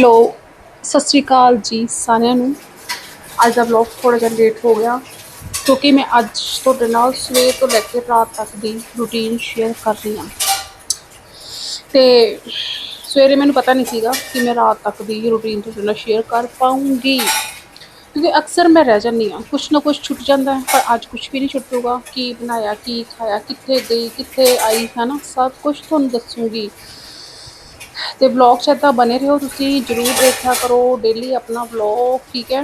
Hello, ਸਤਿ ਸ਼੍ਰੀ ਅਕਾਲ ਜੀ ਸਾਰਿਆਂ ਨੂੰ। ਅੱਜ ਦਾ ਵਲੌਗ ਥੋੜਾ ਜਿਹਾ ਲੇਟ ਹੋ ਗਿਆ, ਕਿਉਂਕਿ ਮੈਂ ਅੱਜ ਤੁਹਾਡੇ ਨਾਲ ਸਵੇਰ ਤੋਂ ਲੈ ਕੇ ਰਾਤ ਤੱਕ ਦੀ ਰੁਟੀਨ ਸ਼ੇਅਰ ਕਰ ਰਹੀ ਹਾਂ। ਤੇ ਸਵੇਰੇ ਮੈਨੂੰ ਪਤਾ ਨਹੀਂ ਸੀਗਾ ਕਿ ਮੈਂ ਰਾਤ ਤੱਕ ਦੀ ਰੁਟੀਨ ਤੁਹਾਡੇ ਨਾਲ ਸ਼ੇਅਰ ਕਰ ਪਾਉਂਗੀ। ਕਿਉਂਕਿ ਅਕਸਰ ਮੈਂ ਰਹਿ ਜਾਂਦੀ ਹਾਂ, ਕੁਛ ਨਾ ਕੁਛ ਛੁੱਟ ਜਾਂਦਾ ਹੈ, ਪਰ ਅੱਜ ਕੁਛ ਵੀ ਨਹੀਂ ਛੁੱਟੂਗਾ, ਕੀ ਬਣਾਇਆ, ਕੀ ਖਾਇਆ, ਕਿੱਥੇ ਗਈ, ਕਿੱਥੇ ਆਈ ਹੈ ਨਾ ਸਭ ਕੁਝ ਤੁਹਾਨੂੰ ਦੱਸੂਗੀ। ਤੇ ਵਲੌਗ 'ਚ ਤਾਂ ਬਨੇ ਰਹੋ ਤੁਸੀਂ ਜਰੂਰ ਦੇਖਿਆ ਕਰੋ ਡੇਲੀ ਆਪਣਾ ਵਲੌਗ ਠੀਕ ਹੈ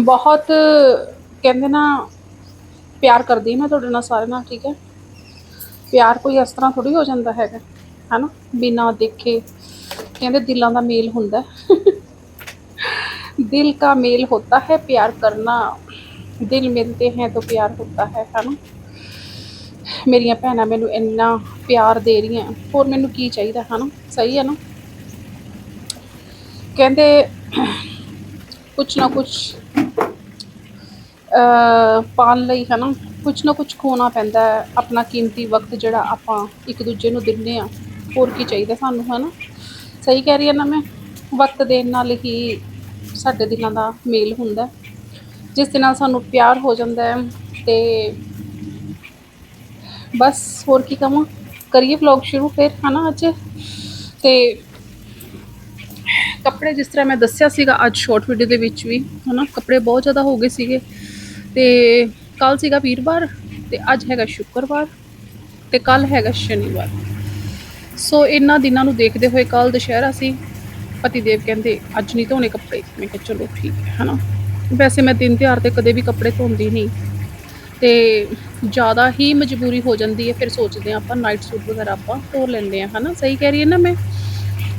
ਬਹੁਤ ਕਹਿੰਦੇ ਨਾ ਪਿਆਰ ਕਰਦੀ ਮੈਂ ਤੁਹਾਡੇ ਨਾਲ ਸਾਰੇ ਨਾਲ ਠੀਕ ਹੈ ਪਿਆਰ ਕੋਈ ਇਸ ਤਰ੍ਹਾਂ ਥੋੜੀ ਹੋ ਜਾਂਦਾ ਹੈਗਾ ਹਨਾ ਬਿਨਾਂ ਦੇਖੇ ਕਹਿੰਦੇ ਦਿਲਾਂ ਦਾ ਮੇਲ ਹੁੰਦਾ ਹੈ। दिल का मेल होता है प्यार करना दिल मिलते हैं तो प्यार होता है है ना ਮੇਰੀਆਂ ਭੈਣਾਂ ਮੈਨੂੰ ਇੰਨਾ ਪਿਆਰ ਦੇ ਰਹੀਆਂ, ਹੋਰ ਮੈਨੂੰ ਕੀ ਚਾਹੀਦਾ ਹੈ ਨਾ ਸਹੀ ਹੈ ਨਾ? ਕਹਿੰਦੇ, ਕੁਛ ਨਾ ਕੁਛ, ਅਹ, ਪਾਉਣ ਲਈ ਹੈ ਨਾ ਕੁਛ ਨਾ ਕੁਛ ਖੋਣਾ ਪੈਂਦਾ ਹੈ, ਆਪਣਾ ਕੀਮਤੀ ਵਕਤ ਜਿਹੜਾ ਆਪਾਂ ਇੱਕ ਦੂਜੇ ਨੂੰ ਦਿੰਦੇ ਆ ਹੋਰ ਕੀ ਚਾਹੀਦਾ ਸਾਨੂੰ ਹੈ ਨਾ ਸਹੀ ਕਹਿ ਰਹੀ ਹਾਂ ਨਾ ਮੈਂ? ਵਕਤ ਦੇਣ ਨਾਲ ਹੀ ਸਾਡੇ ਦਿਲਾਂ ਦਾ ਮੇਲ ਹੁੰਦਾ ਜਿਸ ਦੇ ਨਾਲ ਸਾਨੂੰ ਪਿਆਰ ਹੋ ਜਾਂਦਾ ਹੈ ਤੇ ਬਸ ਹੋਰ ਕੀ ਕਹਾਂ ਕਰੀਏ ਵਲੌਗ ਸ਼ੁਰੂ ਫਿਰ, ਹਨਾ ਅੱਜ? ਤੇ ਕੱਪੜੇ ਜਿਸ ਤਰ੍ਹਾਂ ਮੈਂ ਦੱਸਿਆ ਸੀਗਾ ਅੱਜ ਸ਼ਾਰਟ ਵੀਡੀਓ ਦੇ ਵਿੱਚ ਵੀ, ਹਨਾ, ਕੱਪੜੇ ਬਹੁਤ ਜ਼ਿਆਦਾ ਹੋ ਗਏ ਸੀਗੇ। ਤੇ ਕੱਲ ਸੀਗਾ ਵੀਰਵਾਰ ਤੇ ਅੱਜ ਹੈਗਾ ਸ਼ੁੱਕਰਵਾਰ ਤੇ ਕੱਲ ਹੈਗਾ ਸ਼ਨੀਵਾਰ। ਸੋ ਇਹਨਾਂ ਦਿਨਾਂ ਨੂੰ ਦੇਖਦੇ ਹੋਏ ਕੱਲ ਦੁਸ਼ਹਿਰਾ ਸੀ, ਪਤੀਦੇਵ ਕਹਿੰਦੇ, ਅੱਜ ਨਹੀਂ ਧੋਣੇ ਕੱਪੜੇ। ਮੈਂ ਕਿਹਾ, ਚਲੋ ਠੀਕ ਹੈ, ਹਨਾ। ਵੈਸੇ ਮੈਂ ਦਿਨ ਤਿਉਹਾਰ ਤੇ ਕਦੇ ਵੀ ਕੱਪੜੇ ਧੋਂਦੀ ਨਹੀਂ। ਤੇ ਜ਼ਿਆਦਾ ਹੀ ਮਜਬੂਰੀ ਹੋ ਜਾਂਦੀ ਹੈ, ਫਿਰ ਸੋਚਦੇ ਹਾਂ ਆਪਾਂ ਨਾਈਟ ਸੂਟ ਵਗੈਰਾ ਆਪਾਂ ਧੋ ਲੈਂਦੇ ਆ ਹਨਾ? ਸਹੀ ਕਹਿ ਰਹੀ ਹਾਂ ਨਾ ਮੈਂ?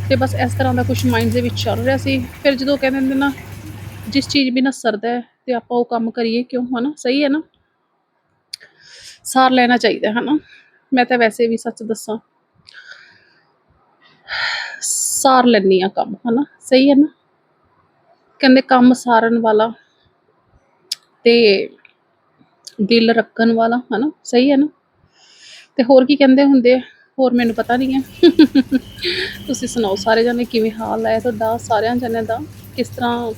ਤੇ ਬਸ ਇਸ ਤਰ੍ਹਾਂ ਦਾ ਕੁਝ ਮਾਈਂਡ ਦੇ ਵਿੱਚ ਚੱਲ ਰਿਹਾ ਸੀ। ਫਿਰ ਜਦੋਂ ਕਹਿੰਦੇ ਨੇ ਨਾ, ਜਿਸ ਚੀਜ਼ ਬਿਨਾਂ ਸਰਦਾ ਹੈ ਤੇ ਆਪਾਂ ਉਹ ਕੰਮ ਕਰੀਏ ਕਿਉਂ, ਹਨਾ? ਸਹੀ ਹੈ ਨਾ? ਸਾਰ ਲੈਣਾ ਚਾਹੀਦਾ ਹੈ ਹਨਾ? ਮੈਂ ਤਾਂ ਵੈਸੇ ਵੀ ਸੱਚ ਦੱਸਾਂ। ਸਾਰ ਲੈਂਦੀ ਆ ਕੰਮ, ਹਨਾ? ਸਹੀ ਹੈ ਨਾ? ਕਹਿੰਦੇ ਕੰਮ ਸਾਰਨ ਵਾਲਾ ਤੇ ਦਿਲ ਰੱਖਣ ਵਾਲਾ, ਹਨਾ? ਸਹੀ ਹੈ ਨਾ? ਤੇ ਹੋਰ ਕੀ ਕਹਿੰਦੇ ਹੁੰਦੇ ਆ? ਹੋਰ ਮੈਨੂੰ ਪਤਾ ਨਹੀਂ ਹੈ। ਤੁਸੀਂ ਸੁਣਾਓ ਸਾਰੇ ਜਣੇ ਕਿਵੇਂ ਹਾਲ ਹੈ ਤੁਹਾਡਾ? ਸਾਰਿਆਂ ਜਣਿਆਂ ਦਾ ਕਿਸ ਤਰ੍ਹਾਂ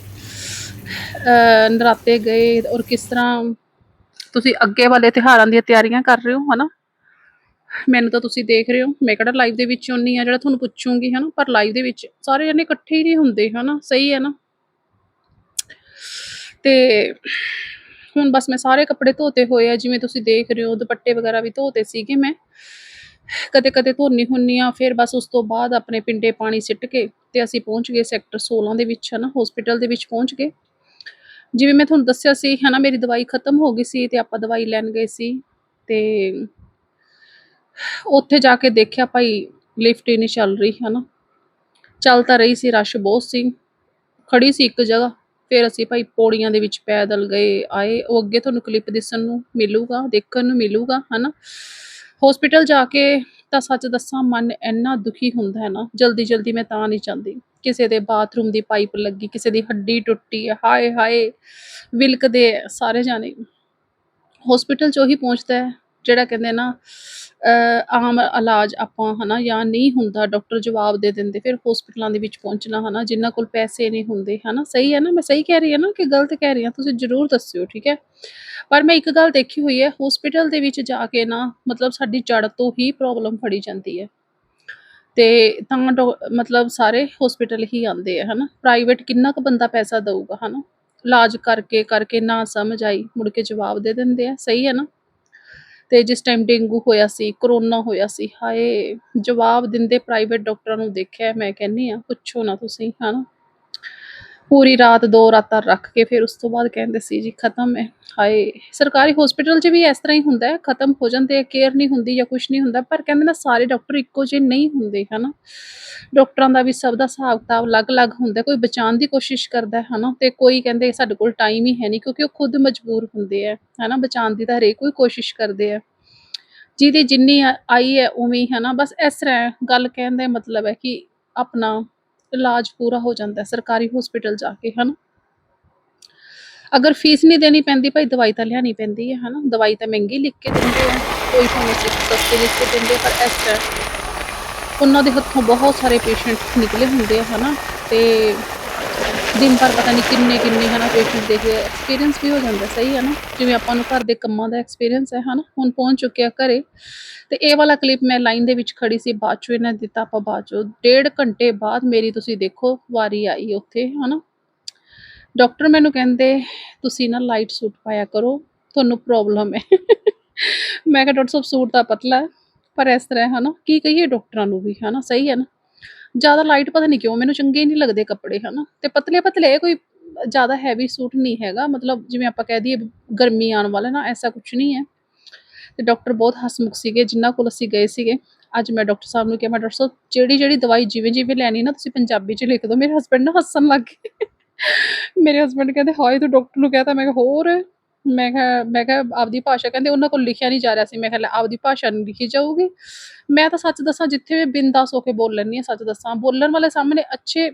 ਨਰਾਤੇ ਗਏ ਔਰ ਕਿਸ ਤਰ੍ਹਾਂ ਤੁਸੀਂ ਅੱਗੇ ਵਾਲੇ ਤਿਉਹਾਰਾਂ ਦੀਆਂ ਤਿਆਰੀਆਂ ਕਰ ਰਹੇ ਹੋ, ਹਨਾ? ਮੈਨੂੰ ਤਾਂ ਤੁਸੀਂ ਦੇਖ ਰਹੇ ਹੋ, ਮੈਂ ਕਿਹੜਾ ਲਾਈਵ ਦੇ ਵਿੱਚ ਹੁੰਨੀ ਆ ਜਿਹੜਾ ਤੁਹਾਨੂੰ ਪੁੱਛੂੰਗੀ, ਹਨਾ? ਪਰ ਲਾਈਵ ਦੇ ਵਿੱਚ ਸਾਰੇ ਜਣੇ ਇਕੱਠੇ ਹੀ ਨਹੀਂ ਹੁੰਦੇ, ਹਨਾ? ਸਹੀ ਹੈ ਨਾ? ਤੇ ਹੁਣ ਬਸ ਮੈਂ ਸਾਰੇ ਕੱਪੜੇ ਧੋਤੇ ਹੋਏ ਆ, ਜਿਵੇਂ ਤੁਸੀਂ ਦੇਖ ਰਹੇ ਹੋ, ਦੁਪੱਟੇ ਵਗੈਰਾ ਵੀ ਧੋਤੇ ਸੀਗੇ ਮੈਂ। ਕਦੇ ਕਦੇ ਧੋਨੀ ਹੁੰਨੀ ਆ, ਫਿਰ ਬਸ ਉਸ ਤੋਂ ਬਾਅਦ ਆਪਣੇ ਪਿੰਡੇ ਪਾਣੀ ਸਿੱਟ ਕੇ ਤੇ ਅਸੀਂ ਪਹੁੰਚ ਗਏ ਸੈਕਟਰ 16 ਦੇ ਵਿੱਚ, ਹਨਾ ਹਸਪੀਟਲ ਦੇ ਵਿੱਚ ਪਹੁੰਚ ਗਏ। ਜਿਵੇਂ ਮੈਂ ਤੁਹਾਨੂੰ ਦੱਸਿਆ ਸੀ, ਹਨਾ, ਮੇਰੀ ਦਵਾਈ ਖਤਮ ਹੋ ਗਈ ਸੀ ਤੇ ਆਪਾਂ ਦਵਾਈ ਲੈਣ ਗਏ ਸੀ ਤੇ ਉੱਥੇ ਜਾ ਕੇ ਦੇਖਿਆ ਭਾਈ ਲਿਫਟ ਹੀ ਨਹੀਂ ਚੱਲ ਰਹੀ, ਹਨਾ। ਚੱਲ ਤਾਂ ਰਹੀ ਸੀ, ਰਸ਼ ਬਹੁਤ ਸੀ। ਖੜੀ ਸੀ ਇੱਕ ਜਗ੍ਹਾ। ਫਿਰ ਅਸੀਂ ਭਾਈ ਪੌੜੀਆਂ ਦੇ ਵਿੱਚ ਪੈਦਲ ਗਏ, ਆਏ, ਉਹ ਅੱਗੇ ਤੁਹਾਨੂੰ ਕਲਿੱਪ ਦਿਸਣ ਨੂੰ ਮਿਲੂਗਾ, ਦੇਖਣ ਨੂੰ ਮਿਲੂਗਾ, ਹਨਾ? ਹਸਪੀਟਲ ਜਾ ਕੇ ਤਾਂ ਸੱਚ ਦੱਸਾਂ ਮਨ ਇੰਨਾ ਦੁਖੀ ਹੁੰਦਾ ਹੈ ਨਾ, ਜਲਦੀ ਜਲਦੀ ਮੈਂ ਤਾਂ ਨਹੀਂ ਚਾਹੁੰਦੀ ਕਿਸੇ ਦੇ ਬਾਥਰੂਮ ਦੀ ਪਾਈਪ ਲੱਗੀ, ਕਿਸੇ ਦੀ ਹੱਡੀ ਟੁੱਟੀ ਹੈ, ਹਾਏ ਹਾਏ, ਵਿਲਕਦੇ ਆ ਸਾਰੇ ਜਾਣੇ। ਹਸਪੀਟਲ 'ਚ ਉਹੀ ਪਹੁੰਚਦਾ ਹੈ। ਜਿਹੜਾ ਕਹਿੰਦੇ ਨਾ ਆਮ ਇਲਾਜ ਆਪਾਂ ਹਨਾ ਜਾਂ ਨਹੀਂ ਹੁੰਦਾ ਡਾਕਟਰ ਜਵਾਬ ਦੇ ਦਿੰਦੇ, ਫਿਰ ਹਸਪੀਟਲਾਂ ਦੇ ਵਿੱਚ ਪਹੁੰਚਣਾ ਹਨਾ, ਜਿਨ੍ਹਾਂ ਕੋਲ ਪੈਸੇ ਨਹੀਂ ਹੁੰਦੇ ਹਨਾ, ਸਹੀ ਹੈ ਨਾ, ਮੈਂ ਸਹੀ ਕਹਿ ਰਹੀ ਹਾਂ ਨਾ ਕਿ ਗਲਤ ਕਹਿ ਰਹੀ ਹਾਂ, ਤੁਸੀਂ ਜਰੂਰ ਦੱਸਿਓ, ਠੀਕ ਹੈ? ਪਰ ਮੈਂ ਇੱਕ ਗੱਲ ਦੇਖੀ ਹੋਈ ਹੈ ਹਸਪੀਟਲ ਦੇ ਵਿੱਚ ਜਾ ਕੇ ਨਾ ਮਤਲਬ ਸਾਡੀ ਜੜ ਤੋਂ ਹੀ ਪ੍ਰੋਬਲਮ ਫੜੀ ਜਾਂਦੀ ਹੈ। ਤੇ ਤਾਂ ਡੋ- ਮਤਲਬ ਸਾਰੇ ਹਸਪੀਟਲ ਹੀ ਆਉਂਦੇ ਆ ਹਨਾ ਪ੍ਰਾਈਵੇਟ ਕਿੰਨਾ ਕੁ ਬੰਦਾ ਪੈਸਾ ਦਊਗਾ ਹਨਾ, ਇਲਾਜ ਕਰਕੇ ਕਰਕੇ ਨਾ ਸਮਝ ਆਈ, ਮੁੜ ਕੇ ਜਵਾਬ ਦੇ ਦਿੰਦੇ ਆ, ਸਹੀ ਹੈ ਨਾ? ਤੇ ਜਿਸ ਟਾਈਮ ਡੇਂਗੂ ਹੋਇਆ ਸੀ ਕਰੋਨਾ ਹੋਇਆ ਸੀ, ਹਾਏ, ਜਵਾਬ ਦਿੰਦੇ ਪ੍ਰਾਈਵੇਟ ਡਾਕਟਰਾਂ ਨੂੰ ਦੇਖਿਆ, ਮੈਂ ਕਹਿੰਦੀ ਆ ਪੁੱਛੋ ਨਾ ਤੁਸੀਂ, ਹਨਾ? ਪੂਰੀ ਰਾਤ ਦੋ ਰਾਤਾਂ ਰੱਖ ਕੇ ਫਿਰ ਉਸ ਤੋਂ ਬਾਅਦ ਕਹਿੰਦੇ ਸੀ ਜੀ ਖਤਮ ਹੈ। ਹਾਏ, ਸਰਕਾਰੀ ਹਸਪੀਟਲ 'ਚ ਵੀ ਇਸ ਤਰ੍ਹਾਂ ਹੀ ਹੁੰਦਾ ਹੈ। ਖਤਮ ਹੋ ਜਾਂਦੇ ਆ ਕੇਅਰ ਨਹੀਂ ਹੁੰਦੀ ਜਾਂ ਕੁਝ ਨਹੀਂ ਹੁੰਦਾ, ਪਰ ਕਹਿੰਦੇ ਨਾ ਸਾਰੇ ਡਾਕਟਰ ਇੱਕੋ ਜਿਹੇ ਨਹੀਂ ਹੁੰਦੇ, ਹਨਾ। ਡਾਕਟਰਾਂ ਦਾ ਵੀ ਸਭ ਦਾ ਹਿਸਾਬ ਕਿਤਾਬ ਅਲੱਗ-ਅਲੱਗ ਹੁੰਦਾ, ਕੋਈ ਬਚਾਉਣ ਦੀ ਕੋਸ਼ਿਸ਼ ਕਰਦਾ ਹੈ ਹਨਾ। ਤੇ ਕੋਈ ਕਹਿੰਦੇ ਸਾਡੇ ਕੋਲ ਟਾਈਮ ਹੀ ਹੈ ਨਹੀਂ ਕਿਉਂਕਿ ਉਹ ਖੁਦ ਮਜਬੂਰ ਹੁੰਦੇ ਆ, ਹਨਾ। ਬਚਾਉਣ ਦੀ ਤਾਂ ਹਰੇਕ ਕੋਈ ਕੋਸ਼ਿਸ਼ ਕਰਦੇ ਆ। ਜਿਹਦੀ ਜਿੰਨੀ ਆਈ ਹੈ, ਉਵੇਂ ਹੀ, ਹਨਾ। ਬਸ ਇਸ ਤਰ੍ਹਾਂ ਗੱਲ ਕਹਿਣ ਦਾ ਮਤਲਬ ਹੈ ਕਿ ਆਪਣਾ ਇਲਾਜ ਪੂਰਾ ਹੋ ਜਾਂਦਾ ਹੈ, ਸਰਕਾਰੀ ਹਸਪੀਟਲ ਜਾ ਕੇ, ਹਨਾ? ਅਗਰ ਫੀਸ ਨਹੀਂ ਦੇਣੀ ਪੈਂਦੀ, ਭਾਈ ਦਵਾਈ ਤਾਂ ਲਿਆਣੀ ਪੈਂਦੀ ਹੈ, ਹਨਾ? ਦਵਾਈ ਤਾਂ ਮਹਿੰਗੀ ਲਿਖ ਕੇ ਦਿੰਦੇ ਆ ਕੋਈ ਤੁਹਾਨੂੰ ਸਸਤੀ ਲਿਖ ਕੇ ਦਿੰਦੇ, ਪਰ ਇਸ ਟਾਈਮ ਉਹਨਾਂ ਦੇ ਹੱਥੋਂ ਬਹੁਤ ਸਾਰੇ ਪੇਸ਼ੈਂਟ ਨਿਕਲੇ ਹੁੰਦੇ ਆ, ਹਨਾ? ਤੇ ਦਿਨ ਭਰ ਪਤਾ ਨਹੀਂ ਕਿੰਨੇ ਕਿੰਨੇ ਹਨਾ ਪੇਸ਼ੈਂਟ ਦੇਖਦੇ ਐਕਸਪੀਰੀਅੰਸ ਵੀ ਹੋ ਜਾਂਦਾ, ਸਹੀ ਹੈ ਨਾ? ਜਿਵੇਂ ਆਪਾਂ ਨੂੰ ਘਰ ਦੇ ਕੰਮਾਂ ਦਾ ਐਕਸਪੀਰੀਅੰਸ ਹੈ, ਹਨਾ? ਹੁਣ ਪਹੁੰਚ ਚੁੱਕਿਆ ਘਰੇ, ਤੇ ਇਹ ਵਾਲਾ ਕਲਿੱਪ ਮੈਂ ਲਾਈਨ ਦੇ ਵਿੱਚ ਖੜੀ ਸੀ, ਬਾਅਦ ਚੋਂ ਇਹਨਾਂ ਨੇ ਦਿੱਤਾ ਆਪਾਂ ਬਾਅਦ ਚੋਂ। ਡੇਢ ਘੰਟੇ ਬਾਅਦ ਮੇਰੀ ਤੁਸੀਂ ਦੇਖੋ, ਵਾਰੀ ਆਈ ਉੱਥੇ, ਹਨਾ? ਡਾਕਟਰ ਮੈਨੂੰ ਕਹਿੰਦੇ, ਤੁਸੀਂ ਨਾ ਲਾਈਟ ਸੂਟ ਪਾਇਆ ਕਰੋ, ਤੁਹਾਨੂੰ ਪ੍ਰੋਬਲਮ ਹੈ। ਮੈਂ ਕਿਹਾ, ਡਾਕਟਰ ਸਾਹਿਬ, ਸੂਟ ਤਾਂ ਪਤਲਾ ਪਰ ਇਸ ਤਰ੍ਹਾਂ ਹੈ, ਹਨਾ? ਕੀ ਕਹੀਏ ਡਾਕਟਰਾਂ ਨੂੰ ਵੀ, ਹਨਾ? ਸਹੀ ਹੈ ਨਾ? ਜ਼ਿਆਦਾ ਲਾਈਟ ਪਤਾ ਨਹੀਂ ਕਿਉਂ, ਮੈਨੂੰ ਚੰਗੇ ਨਹੀਂ ਲੱਗਦੇ ਕੱਪੜੇ, ਹਨਾ। ਤੇ ਪਤਲੇ ਪਤਲੇ ਕੋਈ ਜ਼ਿਆਦਾ ਹੈਵੀ ਸੂਟ ਨਹੀਂ ਹੈਗਾ। ਮਤਲਬ ਜਿਵੇਂ ਆਪਾਂ ਕਹਿ ਦਈਏ, ਗਰਮੀ ਆਉਣ ਵਾਲਾ ਨਾ, ਐਸਾ ਕੁਝ ਨਹੀਂ ਹੈ। ਤੇ ਡਾਕਟਰ ਬਹੁਤ ਹਸਮੁਖ ਸੀਗੇ ਜਿਨ੍ਹਾਂ ਕੋਲ ਅਸੀਂ ਗਏ ਸੀਗੇ। ਅੱਜ ਮੈਂ ਡਾਕਟਰ ਸਾਹਿਬ ਨੂੰ ਕਿਹਾ, ਮੈਂ ਡਾਕਟਰ ਸਾਹਿਬ, ਜਿਹੜੀ ਜਿਹੜੀ ਦਵਾਈ ਜਿਵੇਂ ਜਿਵੇਂ ਲੈਣੀ ਨਾ, ਤੁਸੀਂ ਪੰਜਾਬੀ 'ਚ ਲਿਖ ਦਿਓ। ਮੇਰੇ ਹਸਬੰਡ ਨਾ ਹੱਸਣ ਲੱਗ ਗਏ। ਮੇਰੇ ਹਸਬੰਡ ਕਹਿੰਦੇ, ਹਾਏ, ਤੂੰ ਡਾਕਟਰ ਨੂੰ ਕਹਤਾ। ਮੈਂ ਕਿਹਾ, ਹੋਰ? ਮੈਂ ਕਿਹਾ ਮੈਂ ਕਿਹਾ ਆਪਦੀ ਭਾਸ਼ਾ, ਕਹਿੰਦੇ ਉਹਨਾਂ ਕੋਲ ਲਿਖਿਆ ਨਹੀਂ ਜਾ ਰਿਹਾ ਸੀ। ਮੈਂ ਕਿਹਾ, ਲੈ, ਆਪਦੀ ਭਾਸ਼ਾ ਨਹੀਂ ਲਿਖੀ ਜਾਊਗੀ। ਮੈਂ ਤਾਂ ਸੱਚ ਦੱਸਾਂ, ਜਿੱਥੇ ਵੀ ਬਿੰਦਾਸ ਹੋ ਕੇ ਬੋਲ ਲੈਂਦੀ ਹਾਂ, ਸੱਚ ਦੱਸਾਂ। ਬੋਲਣ ਵਾਲੇ ਸਾਹਮਣੇ ਅੱਛੇ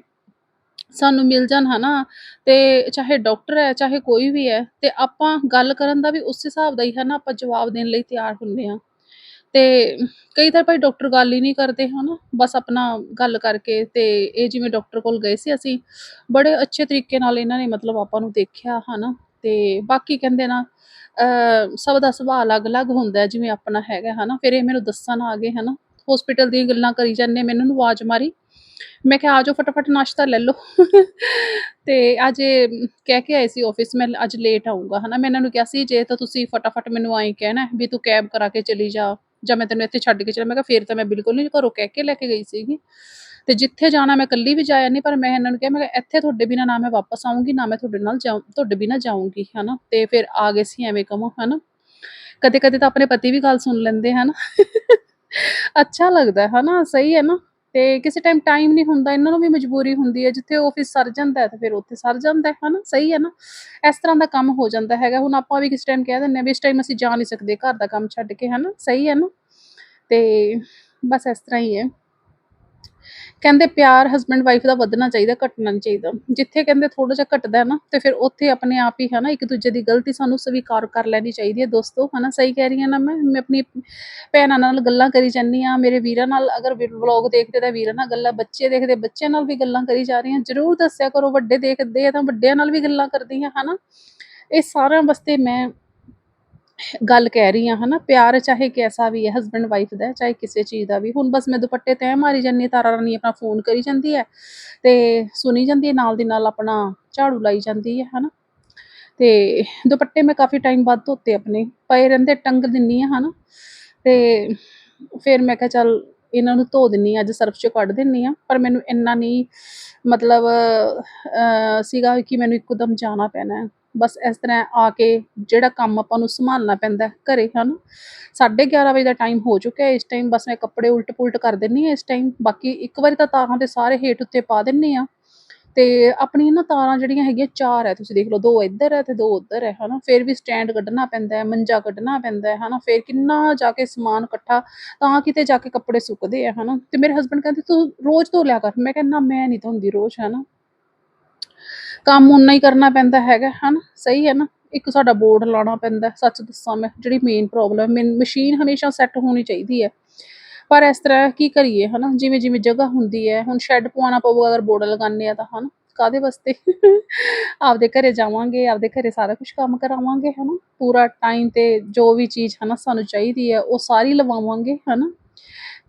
ਸਾਨੂੰ ਮਿਲ ਜਾਣ, ਹਨਾ? ਤੇ ਚਾਹੇ ਡਾਕਟਰ ਹੈ, ਚਾਹੇ ਕੋਈ ਵੀ ਹੈ, ਤੇ ਆਪਾਂ ਗੱਲ ਕਰਨ ਦਾ ਵੀ ਉਸ ਹਿਸਾਬ ਦਾ ਹੀ ਹੈ ਨਾ ਆਪਾਂ ਜਵਾਬ ਦੇਣ ਲਈ ਤਿਆਰ ਹੁੰਦੇ ਆ ਤੇ ਕਈ ਤਾਂ ਭਾਈ ਡਾਕਟਰ ਗੱਲ ਹੀ ਨਹੀਂ ਕਰਦੇ, ਹਨਾ? ਬਸ ਆਪਣਾ ਗੱਲ ਕਰਕੇ ਤੇ ਇਹ ਜਿਵੇਂ ਡਾਕਟਰ ਕੋਲ ਗਏ ਸੀ ਅਸੀਂ, ਬੜੇ ਅੱਛੇ ਤਰੀਕੇ ਨਾਲ ਇਹਨਾਂ ਨੇ ਮਤਲਬ ਆਪਾਂ ਨੂੰ ਦੇਖਿਆ, ਹਨਾ? ਤੇ ਬਾਕੀ ਕਹਿੰਦੇ ਨਾ ਸਭ ਦਾ ਸੁਭਾਅ ਅਲੱਗ-ਅਲੱਗ ਹੁੰਦਾ ਜਿਵੇਂ ਆਪਣਾ ਹੈਗਾ, ਹਨਾ। ਫਿਰ ਇਹ ਮੈਨੂੰ ਦੱਸਣ ਆ ਗਏ, ਹਨਾ। ਹਸਪੀਟਲ ਦੀਆਂ ਗੱਲਾਂ ਕਰੀ ਜਾਂਦੇ, ਮੈਨੂੰ ਨੂੰ ਆਵਾਜ਼ ਮਾਰੀ। ਮੈਂ ਕਿਹਾ, ਆ ਜਾਓ, ਫਟਾਫਟ ਨਾਸ਼ਤਾ ਲੈ ਲਓ। ਤੇ ਅੱਜ ਕਹਿ ਕੇ ਆਏ ਸੀ ਆਫਿਸ ਮੈਂ ਅੱਜ ਲੇਟ ਆਉਂਗਾ ਹਨਾ। ਮੈਂ ਇਹਨਾਂ ਨੂੰ ਕਿਹਾ ਸੀ, ਜੇ ਤਾਂ ਤੁਸੀਂ ਫਟਾਫਟ ਮੈਨੂੰ ਆਈ ਕਹਿਣਾ ਵੀ ਤੂੰ ਕੈਬ ਕਰਾ ਕੇ ਚਲੀ ਜਾ, ਜਾਂ ਮੈਂ ਤੈਨੂੰ ਇੱਥੇ ਛੱਡ ਕੇ ਚਲਾ, ਮੈਂ ਕਿਹਾ, ਫੇਰ ਤਾਂ ਮੈਂ ਬਿਲਕੁਲ ਨਹੀਂ, ਘਰੋਂ ਕਹਿ ਕੇ ਲੈ ਕੇ ਗਈ ਸੀਗੀ। ਤੇ ਜਿੱਥੇ ਜਾਣਾ ਮੈਂ ਇਕੱਲੀ ਵੀ ਜਾਇਆ ਨਹੀਂ, ਪਰ ਮੈਂ ਇਹਨਾਂ ਨੂੰ ਕਿਹਾ, ਮੈਂ ਕਿਹਾ, ਇੱਥੇ ਤੁਹਾਡੇ ਬਿਨਾ ਨਾ ਮੈਂ ਵਾਪਸ ਆਉਂਗੀ ਨਾ ਮੈਂ ਤੁਹਾਡੇ ਨਾਲ ਜਾਉ ਤੁਹਾਡੇ ਬਿਨਾ ਜਾਊਂਗੀ, ਹਨਾ? ਤੇ ਫਿਰ ਆ ਗਏ ਸੀ, ਐਵੇਂ ਕਮੋ ਹਨਾ? ਕਦੇ ਕਦੇ ਤਾਂ ਆਪਣੇ ਪਤੀ ਵੀ ਗੱਲ ਸੁਣ ਲੈਂਦੇ, ਹਨ? ਅੱਛਾ ਲੱਗਦਾ ਹੈ ਹਨਾ? ਸਹੀ ਹੈ ਨਾ? ਤੇ ਕਿਸੇ ਟਾਈਮ ਟਾਈਮ ਨਹੀਂ ਹੁੰਦਾ, ਇਹਨਾਂ ਨੂੰ ਵੀ ਮਜਬੂਰੀ ਹੁੰਦੀ ਹੈ, ਜਿੱਥੇ ਆਫਿਸ ਸਰ ਜਾਂਦਾ ਤਾਂ ਫਿਰ ਉੱਥੇ ਸਰ ਜਾਂਦਾ ਹੈ, ਹਨਾ? ਸਹੀ ਹੈ ਨਾ? ਇਸ ਤਰ੍ਹਾਂ ਦਾ ਕੰਮ ਹੋ ਜਾਂਦਾ ਹੈਗਾ। ਹੁਣ ਆਪਾਂ ਵੀ ਕਿਸੇ ਟਾਈਮ ਕਹਿ ਦਿੰਦੇ ਆ ਵੀ ਇਸ ਟਾਈਮ ਅਸੀਂ ਜਾ ਨਹੀਂ ਸਕਦੇ, ਘਰ ਦਾ ਕੰਮ ਛੱਡ ਕੇ, ਹਨਾ? ਸਹੀ ਹੈ ਨਾ? ਤੇ ਬਸ ਇਸ ਤਰ੍ਹਾਂ ਹੀ ਹੈ। ਕਹਿੰਦੇ ਪਿਆਰ ਹਸਬੰਡ ਵਾਈਫ ਦਾ ਵਧਣਾ ਚਾਹੀਦਾ, ਘਟਣਾ ਨਹੀਂ ਚਾਹੀਦਾ। ਜਿੱਥੇ ਕਹਿੰਦੇ ਥੋੜਾ ਜਿਹਾ ਘਟਦਾ ਹੈ ਨਾ, ਤੇ ਫਿਰ ਉੱਥੇ ਆਪਣੇ ਆਪ ਹੀ ਹਨਾ ਇੱਕ ਦੂਜੇ ਦੀ ਗਲਤੀ ਸਾਨੂੰ ਸਵੀਕਾਰ ਕਰ ਲੈਣੀ ਚਾਹੀਦੀ ਹੈ। ਦੋਸਤੋ ਹਨਾ ਸਹੀ ਕਹਿ ਰਹੀ ਹਾਂ ਨਾ ਮੈਂ ਮੈਂ ਆਪਣੀ ਭੈਣਾਂ ਨਾਲ ਗੱਲਾਂ ਕਰੀ ਜਾਂਦੀ ਆ ਮੇਰੇ ਵੀਰਾਂ ਨਾਲ ਅਗਰ ਵਲੌਗ ਦੇਖਦੇ ਤਾਂ ਵੀਰਾਂ ਨਾਲ ਗੱਲਾਂ, ਬੱਚੇ ਦੇਖਦੇ, ਬੱਚਿਆਂ ਨਾਲ ਵੀ ਗੱਲਾਂ ਕਰੀ ਜਾ ਰਹੀਆਂ ਜਰੂਰ ਦੱਸਿਆ ਕਰੋ, ਵੱਡੇ ਦੇਖਦੇ ਆ ਤਾਂ ਵੱਡਿਆਂ ਨਾਲ ਵੀ ਗੱਲਾਂ ਕਰਦੀ ਆ ਹਨਾ ਇਹ ਸਾਰਿਆਂ ਵਾਸਤੇ ਮੈਂ ਗੱਲ ਕਹਿ ਰਹੀ ਹਾਂ, ਹਨਾ, ਪਿਆਰ ਚਾਹੇ ਕੈਸਾ ਵੀ ਹੈ ਹਸਬੰਡ ਵਾਈਫ ਦਾ ਚਾਹੇ ਕਿਸੇ ਚੀਜ਼ ਦਾ ਵੀ। ਹੁਣ ਬਸ ਮੈਂ ਦੁਪੱਟੇ ਤੈਅ ਮਾਰੀ ਜਾਂਦੀ ਤਾਰਾ ਰਾਣੀ ਆਪਣਾ ਫੋਨ ਕਰੀ ਜਾਂਦੀ ਹੈ ਤੇ ਸੁਣੀ ਜਾਂਦੀ ਹੈ, ਨਾਲ ਦੀ ਨਾਲ ਆਪਣਾ ਝਾੜੂ ਲਾਈ ਜਾਂਦੀ ਹੈ, ਹਨਾ। ਤੇ ਦੁਪੱਟੇ ਮੈਂ ਕਾਫੀ ਟਾਈਮ ਬਾਅਦ ਧੋਤੇ ਆਪਣੇ, ਪਏ ਰਹਿੰਦੇ, ਟੰਗ ਦਿੰਨੀ ਆ ਹਨਾ। ਤੇ ਫਿਰ ਮੈਂ ਕਿਹਾ, ਚੱਲ ਇਹਨਾਂ ਨੂੰ ਧੋ ਦਿੰਨੀ ਆ ਅੱਜ ਸਰਫ 'ਚੋਂ ਕੱਢ ਦਿੰਨੀ ਆ ਪਰ ਮੈਨੂੰ ਇੰਨਾ ਨਹੀਂ ਮਤਲਬ ਸੀਗਾ ਕਿ ਮੈਨੂੰ ਇੱਕਦਮ ਜਾਣਾ ਪੈਣਾ ਹੈ। ਬਸ ਇਸ ਤਰ੍ਹਾਂ ਆ ਕੇ ਜਿਹੜਾ ਕੰਮ ਆਪਾਂ ਨੂੰ ਸੰਭਾਲਣਾ ਪੈਂਦਾ ਹੈ ਘਰੇ, ਹਨ? 11:30 ਵਜੇ ਦਾ ਟਾਈਮ ਹੋ ਚੁੱਕਿਆ ਇਸ ਟਾਈਮ ਬਸ ਮੈਂ ਕੱਪੜੇ ਉਲਟ ਪੁਲਟ ਕਰ ਦਿੰਨੀ ਆ ਇਸ ਟਾਈਮ ਬਾਕੀ ਇੱਕ ਵਾਰੀ ਤਾਂ ਤਾਰਾਂ ਦੇ ਸਾਰੇ ਹੇਠ ਉੱਤੇ ਪਾ ਦਿੰਨੀ ਆ ਤੇ ਆਪਣੀ ਨਾ ਤਾਰਾਂ ਜਿਹੜੀਆਂ ਹੈਗੀਆਂ, ਚਾਰ ਹੈ, ਤੁਸੀਂ ਦੇਖ ਲਓ, ਦੋ ਇੱਧਰ ਹੈ ਤੇ ਦੋ ਉੱਧਰ ਹੈ, ਹਨਾ? ਫਿਰ ਵੀ ਸਟੈਂਡ ਕੱਢਣਾ ਪੈਂਦਾ ਹੈ, ਮੰਜਾ ਕੱਢਣਾ ਪੈਂਦਾ ਹੈ, ਹਨਾ? ਫਿਰ ਕਿੰਨਾ ਜਾ ਕੇ ਸਮਾਨ ਇਕੱਠਾ ਤਾਂ ਕਿਤੇ ਜਾ ਕੇ ਕੱਪੜੇ ਸੁੱਕਦੇ ਆ, ਹਨਾ? ਤੇ ਮੇਰੇ ਹਸਬੰਡ ਕਹਿੰਦੇ, ਤੂੰ ਰੋਜ਼ ਧੋ ਲਿਆ ਕਰ। ਮੈਂ ਕਹਿੰਦਾ ਮੈਂ ਨਹੀਂ ਧੋਂਦੀ ਰੋਜ਼, ਹਨਾ? ਕੰਮ ਉਨਾ ਹੀ ਕਰਨਾ ਪੈਂਦਾ ਹੈਗਾ, ਹਨ? ਸਹੀ ਹੈ ਨਾ? ਇੱਕ ਸਾਡਾ ਬੋਰਡ ਲਾਉਣਾ ਪੈਂਦਾ, ਸੱਚ ਦੱਸਾਂ ਮੈਂ, ਜਿਹੜੀ ਮੇਨ ਪ੍ਰੋਬਲਮ ਹੈ ਮਸ਼ੀਨ ਹਮੇਸ਼ਾ ਸੈੱਟ ਹੋਣੀ ਚਾਹੀਦੀ ਹੈ। ਪਰ ਇਸ ਤਰ੍ਹਾਂ ਕੀ ਕਰੀਏ, ਹਨਾ? ਜਿਵੇਂ ਜਿਵੇਂ ਜਗ੍ਹਾ ਹੁੰਦੀ ਹੈ, ਹੁਣ ਸ਼ੈੱਡ ਪਵਾਉਣਾ ਪਊਗਾ, ਅਗਰ ਬੋਰਡ ਲਗਾਉਂਦੇ ਆ ਤਾਂ, ਹਨ? ਕਾਦੇ ਵਾਸਤੇ? ਆਪਦੇ ਘਰੇ ਜਾਵਾਂਗੇ, ਆਪਦੇ ਘਰੇ ਸਾਰਾ ਕੁਝ ਕੰਮ ਕਰਾਵਾਂਗੇ, ਹਨਾ? ਪੂਰਾ ਟਾਈਮ ਤੇ ਜੋ ਵੀ ਚੀਜ਼, ਹਨਾ, ਸਾਨੂੰ ਚਾਹੀਦੀ ਹੈ, ਉਹ ਸਾਰੀ ਲਵਾਵਾਂਗੇ, ਹਨਾ?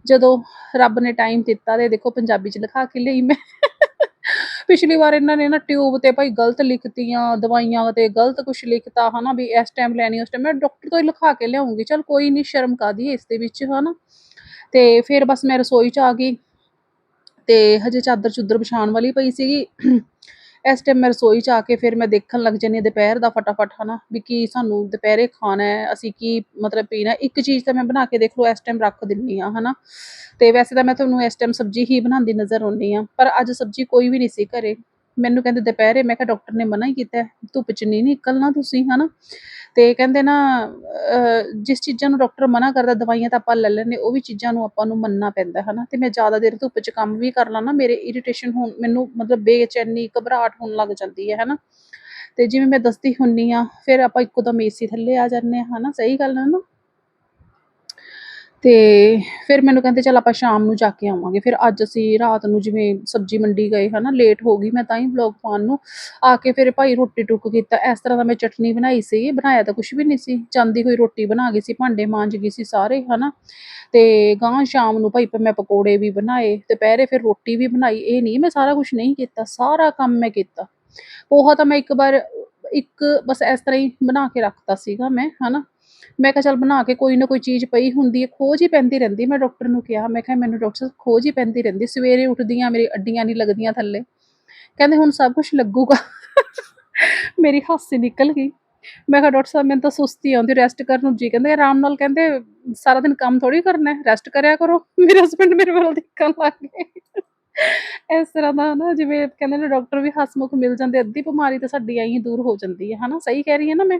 ਜਦੋਂ ਰੱਬ ਨੇ ਟਾਈਮ ਦਿੱਤਾ ਤੇ ਦੇਖੋ ਪੰਜਾਬੀ ਚ ਲਿਖਾ ਕੇ ਲਈ ਮੈਂ। ਪਿਛਲੀ ਵਾਰ ਇਹਨਾਂ ਨੇ ਨਾ ਟਿਊਬ ਤੇ ਭਾਈ ਗਲਤ ਲਿਖਤੀਆਂ, ਦਵਾਈਆਂ ਤੇ ਗਲਤ ਕੁਝ ਲਿਖਤਾ ਹਨਾ ਵੀ ਇਸ ਟਾਈਮ ਲੈਣੀ, ਉਸ ਟਾਈਮ ਮੈਂ ਡਾਕਟਰ ਤੋਂ ਹੀ ਲਿਖਾ ਕੇ ਲਿਆਉਂਗੀ। ਚਲ ਕੋਈ ਨਹੀਂ ਸ਼ਰਮ ਕਾਦੀ ਇਸ ਦੇ ਵਿੱਚ ਹਨਾ? ਤੇ ਫਿਰ ਬਸ ਮੈਂ ਰਸੋਈ ਚ ਆ ਗਈ ਤੇ ਹਜੇ ਚਾਦਰ ਚੁੱਦਰ ਵਿਛਾਉਣ ਵਾਲੀ ਪਈ ਸੀਗੀ। ਇਸ ਟਾਈਮ ਮੈਂ ਰਸੋਈ ਚ ਆ ਕੇ ਫਿਰ ਮੈਂ ਦੇਖਣ ਲੱਗ ਜੰਨੀ ਦੁਪਹਿਰ ਦਾ ਫਟਾਫਟ, ਹਨਾ, ਵੀ ਕੀ ਸਾਨੂੰ ਦੁਪਹਿਰੇ ਖਾਣਾ ਹੈ, ਅਸੀਂ ਕੀ ਮਤਲਬ ਪੀਣਾ ਇੱਕ ਚੀਜ਼ ਤਾਂ ਮੈਂ ਬਣਾ ਕੇ ਦੇਖ ਲਓ, ਇਸ ਟਾਈਮ ਰੱਖ ਦਿੰਨੀ ਆ ਹਨਾ। ਤੇ ਵੈਸੇ ਤਾਂ ਮੈਂ ਤੁਹਾਨੂੰ ਇਸ ਟਾਈਮ ਸਬਜ਼ੀ ਹੀ ਬਣਾਉਂਦੀ ਨਜ਼ਰ ਆਉਂਦੀ ਆ ਪਰ ਅੱਜ ਸਬਜ਼ੀ ਕੋਈ ਵੀ ਨਹੀਂ ਸੀ ਘਰੇ। ਮੈਨੂੰ ਕਹਿੰਦੇ ਦੁਪਹਿਰੇ, ਮੈਂ ਕਿਹਾ ਡਾਕਟਰ ਨੇ ਮਨਾ ਹੀ ਕੀਤਾ ਧੁੱਪ ਚ ਨਹੀਂ ਨਿਕਲਣਾ ਤੁਸੀਂ, ਹਨਾ? ਤੇ ਕਹਿੰਦੇ ਨਾ ਜਿਸ ਚੀਜ਼ਾਂ ਨੂੰ ਡਾਕਟਰ ਮਨਾ ਕਰਦਾ, ਦਵਾਈਆਂ ਤਾਂ ਆਪਾਂ ਲੈ ਲੈਂਦੇ, ਉਹ ਵੀ ਚੀਜ਼ਾਂ ਨੂੰ ਆਪਾਂ ਨੂੰ ਮੰਨਣਾ ਪੈਂਦਾ, ਹਨਾ? ਤੇ ਮੈਂ ਜ਼ਿਆਦਾ ਦੇਰ ਧੁੱਪ 'ਚ ਕੰਮ ਵੀ ਕਰ ਲਾਂ ਨਾ ਮੇਰੇ ਇਰੀਟੇਸ਼ਨ ਹੋਣ, ਮੈਨੂੰ ਮਤਲਬ ਬੇਚੈਨੀ, ਘਬਰਾਹਟ ਹੋਣ ਲੱਗ ਜਾਂਦੀ ਹੈ, ਹਨਾ? ਤੇ ਜਿਵੇਂ ਮੈਂ ਦੱਸਦੀ ਹੁੰਨੀ ਆ, ਫਿਰ ਆਪਾਂ ਇੱਕੋ ਦਮ ਏਸੀ ਥੱਲੇ ਆ ਜਾਂਦੇ ਹਾਂ, ਹਨਾ? ਸਹੀ ਗੱਲ ਹੈ ਨਾ? ਤੇ ਫਿਰ ਮੈਨੂੰ ਕਹਿੰਦੇ ਚੱਲ ਆਪਾਂ ਸ਼ਾਮ ਨੂੰ ਜਾ ਕੇ ਆਵਾਂਗੇ। ਫਿਰ ਅੱਜ ਅਸੀਂ ਰਾਤ ਨੂੰ ਜਿਵੇਂ ਸਬਜ਼ੀ ਮੰਡੀ ਗਏ ਹਨਾ ਲੇਟ ਹੋ ਗਈ, ਮੈਂ ਤਾਂ ਹੀ ਵਲੌਗ ਪਾਉਣ ਨੂੰ ਆ ਕੇ ਫਿਰ ਭਾਈ ਰੋਟੀ ਟੁੱਕ ਕੀਤਾ। ਇਸ ਤਰ੍ਹਾਂ ਦਾ ਮੈਂ ਚਟਨੀ ਬਣਾਈ ਸੀ, ਬਣਾਇਆ ਤਾਂ ਕੁਝ ਵੀ ਨਹੀਂ ਸੀ। ਚਾਂਦੀ ਹੋਈ ਰੋਟੀ ਬਣਾ ਗਈ ਸੀ, ਭਾਂਡੇ ਮਾਂਜ ਗਈ ਸੀ ਸਾਰੇ ਹਨਾ। ਤੇ ਗਾਂ ਸ਼ਾਮ ਨੂੰ ਭਾਈ ਮੈਂ ਪਕੌੜੇ ਵੀ ਬਣਾਏ, ਦੁਪਹਿਰੇ ਫਿਰ ਰੋਟੀ ਵੀ ਬਣਾਈ। ਇਹ ਨਹੀਂ ਮੈਂ ਸਾਰਾ ਕੁਝ ਨਹੀਂ ਕੀਤਾ, ਸਾਰਾ ਕੰਮ ਮੈਂ ਕੀਤਾ। ਪੋਹਾ ਤਾਂ ਮੈਂ ਇੱਕ ਵਾਰ, ਇੱਕ ਬਸ ਇਸ ਤਰ੍ਹਾਂ ਹੀ ਬਣਾ ਕੇ ਰੱਖਤਾ ਸੀਗਾ ਮੈਂ, ਹਨਾ। ਮੈਂ ਕਿਹਾ ਚੱਲ ਬਣਾ ਕੇ ਕੋਈ ਨਾ ਕੋਈ ਚੀਜ਼ ਪਈ ਹੁੰਦੀ ਹੈ, ਖੋਜ ਹੀ ਪੈਂਦੀ ਰਹਿੰਦੀ, ਮੈਂ ਡਾਕਟਰ ਨੂੰ ਕਿਹਾ, ਮੈਂ ਕਿਹਾ ਮੈਨੂੰ ਡਾਕਟਰ ਸਾਹਿਬ ਖੋਜ ਹੀ ਪੈਂਦੀ ਰਹਿੰਦੀ, ਸਵੇਰੇ ਉੱਠਦੀਆਂ, ਮੇਰੀ ਅੱਡੀਆਂ ਨਹੀਂ ਲੱਗਦੀਆਂ ਥੱਲੇ। ਕਹਿੰਦੇ ਹੁਣ ਸਭ ਕੁਝ ਲੱਗੂਗਾ। ਮੇਰੀ ਹਾਸੀ ਨਿਕਲ ਗਈ। ਮੈਂ ਕਿਹਾ ਡਾਕਟਰ ਸਾਹਿਬ ਮੈਨੂੰ ਤਾਂ ਸੁਸਤੀ ਆਉਂਦੀ ਰੈਸਟ ਕਰਨ ਨੂੰ ਜੀ ਕਹਿੰਦੇ, ਆਰਾਮ ਨਾਲ ਕਹਿੰਦੇ, ਸਾਰਾ ਦਿਨ ਕੰਮ ਥੋੜੀ ਕਰਨਾ ਹੈ ਰੈਸਟ ਕਰਿਆ ਕਰੋ। ਮੇਰੇ ਹਸਬੰਡ ਮੇਰੇ ਵੱਲ ਦੇਖਣ ਲੱਗ ਗਏ। ਇਸ ਤਰ੍ਹਾਂ ਦਾ ਨਾ, ਜਿਵੇਂ ਕਹਿੰਦੇ ਨੇ ਡਾਕਟਰ ਵੀ ਹਸਮੁਖ ਮਿਲ ਜਾਂਦੇ, ਅੱਧੀ ਬਿਮਾਰੀ ਤਾਂ ਸਾਡੀ ਐਂ ਹੀ ਦੂਰ ਹੋ ਜਾਂਦੀ ਹੈ, ਹਨਾ? ਸਹੀ ਕਹਿ ਰਹੀ ਹਾਂ ਨਾ ਮੈਂ?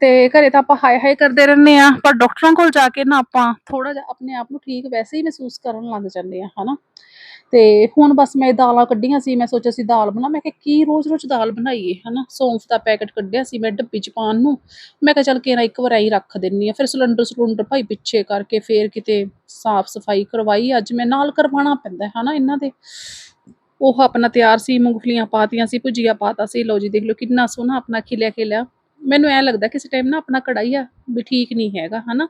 ਤੇ ਘਰੇ ਤਾਂ ਆਪਾਂ ਹਾਏ ਹਾਏ ਕਰਦੇ ਰਹਿੰਦੇ ਆ ਪਰ ਡਾਕਟਰਾਂ ਕੋਲ ਜਾ ਕੇ ਨਾ ਆਪਾਂ ਥੋੜਾ ਜਿਹਾ ਆਪਣੇ ਆਪ ਨੂੰ ਠੀਕ ਵੈਸੇ ਹੀ ਮਹਿਸੂਸ ਕਰਨ ਲੱਗ ਜਾਂਦੇ ਆ ਹਨਾ। ਤੇ ਹੁਣ ਬਸ ਮੈਂ ਦਾਲਾਂ ਕੱਢੀਆਂ ਸੀ, ਮੈਂ ਸੋਚਿਆ ਸੀ ਦਾਲ ਬਣਾ, ਮੈਂ ਕਿਹਾ ਕੀ ਰੋਜ਼-ਰੋਜ਼ ਦਾਲ ਬਣਾਈਏ, ਹਨਾ। ਸੌਂਫ ਦਾ ਪੈਕਟ ਕੱਢਿਆ ਸੀ ਮੈਂ ਡੱਬੀ ਚ ਪਾਉਣ ਨੂੰ, ਮੈਂ ਕਿਹਾ ਚੱਲ ਕੇਰਾ ਇੱਕ ਵਾਰ ਐਂ ਹੀ ਰੱਖ ਦਿੰਨੀ ਆ ਫਿਰ ਸਿਲੰਡਰ ਸਿਲੰਡਰ ਭਾਈ ਪਿੱਛੇ ਕਰਕੇ ਫੇਰ ਕਿਤੇ ਸਾਫ਼ ਸਫ਼ਾਈ ਕਰਵਾਈ, ਅੱਜ ਮੈਂ ਨਾਲ ਕਰਵਾਉਣਾ ਪੈਂਦਾ ਹੈ ਹਨਾ, ਇਹਨਾਂ ਦੇ। ਉਹ ਆਪਣਾ ਤਿਆਰ ਸੀ, ਮੂੰਗਫਲੀਆਂ ਪਾਤੀਆਂ ਸੀ, ਭੁਜੀਆ ਪਾਤਾ ਸੀ, ਲਓ ਜੀ ਦੇਖ ਲਓ ਕਿੰਨਾ ਸੋਹਣਾ ਆਪਣਾ ਖਿਲਿਆ ਖਿਲਿਆ ਮੈਨੂੰ ਐ ਲੱਗਦਾ ਕਿਸੇ ਟਾਈਮ ਨਾ ਆਪਣਾ ਕੜਾਈਆ ਵੀ ਠੀਕ ਨਹੀਂ ਹੈਗਾ, ਹਨਾ?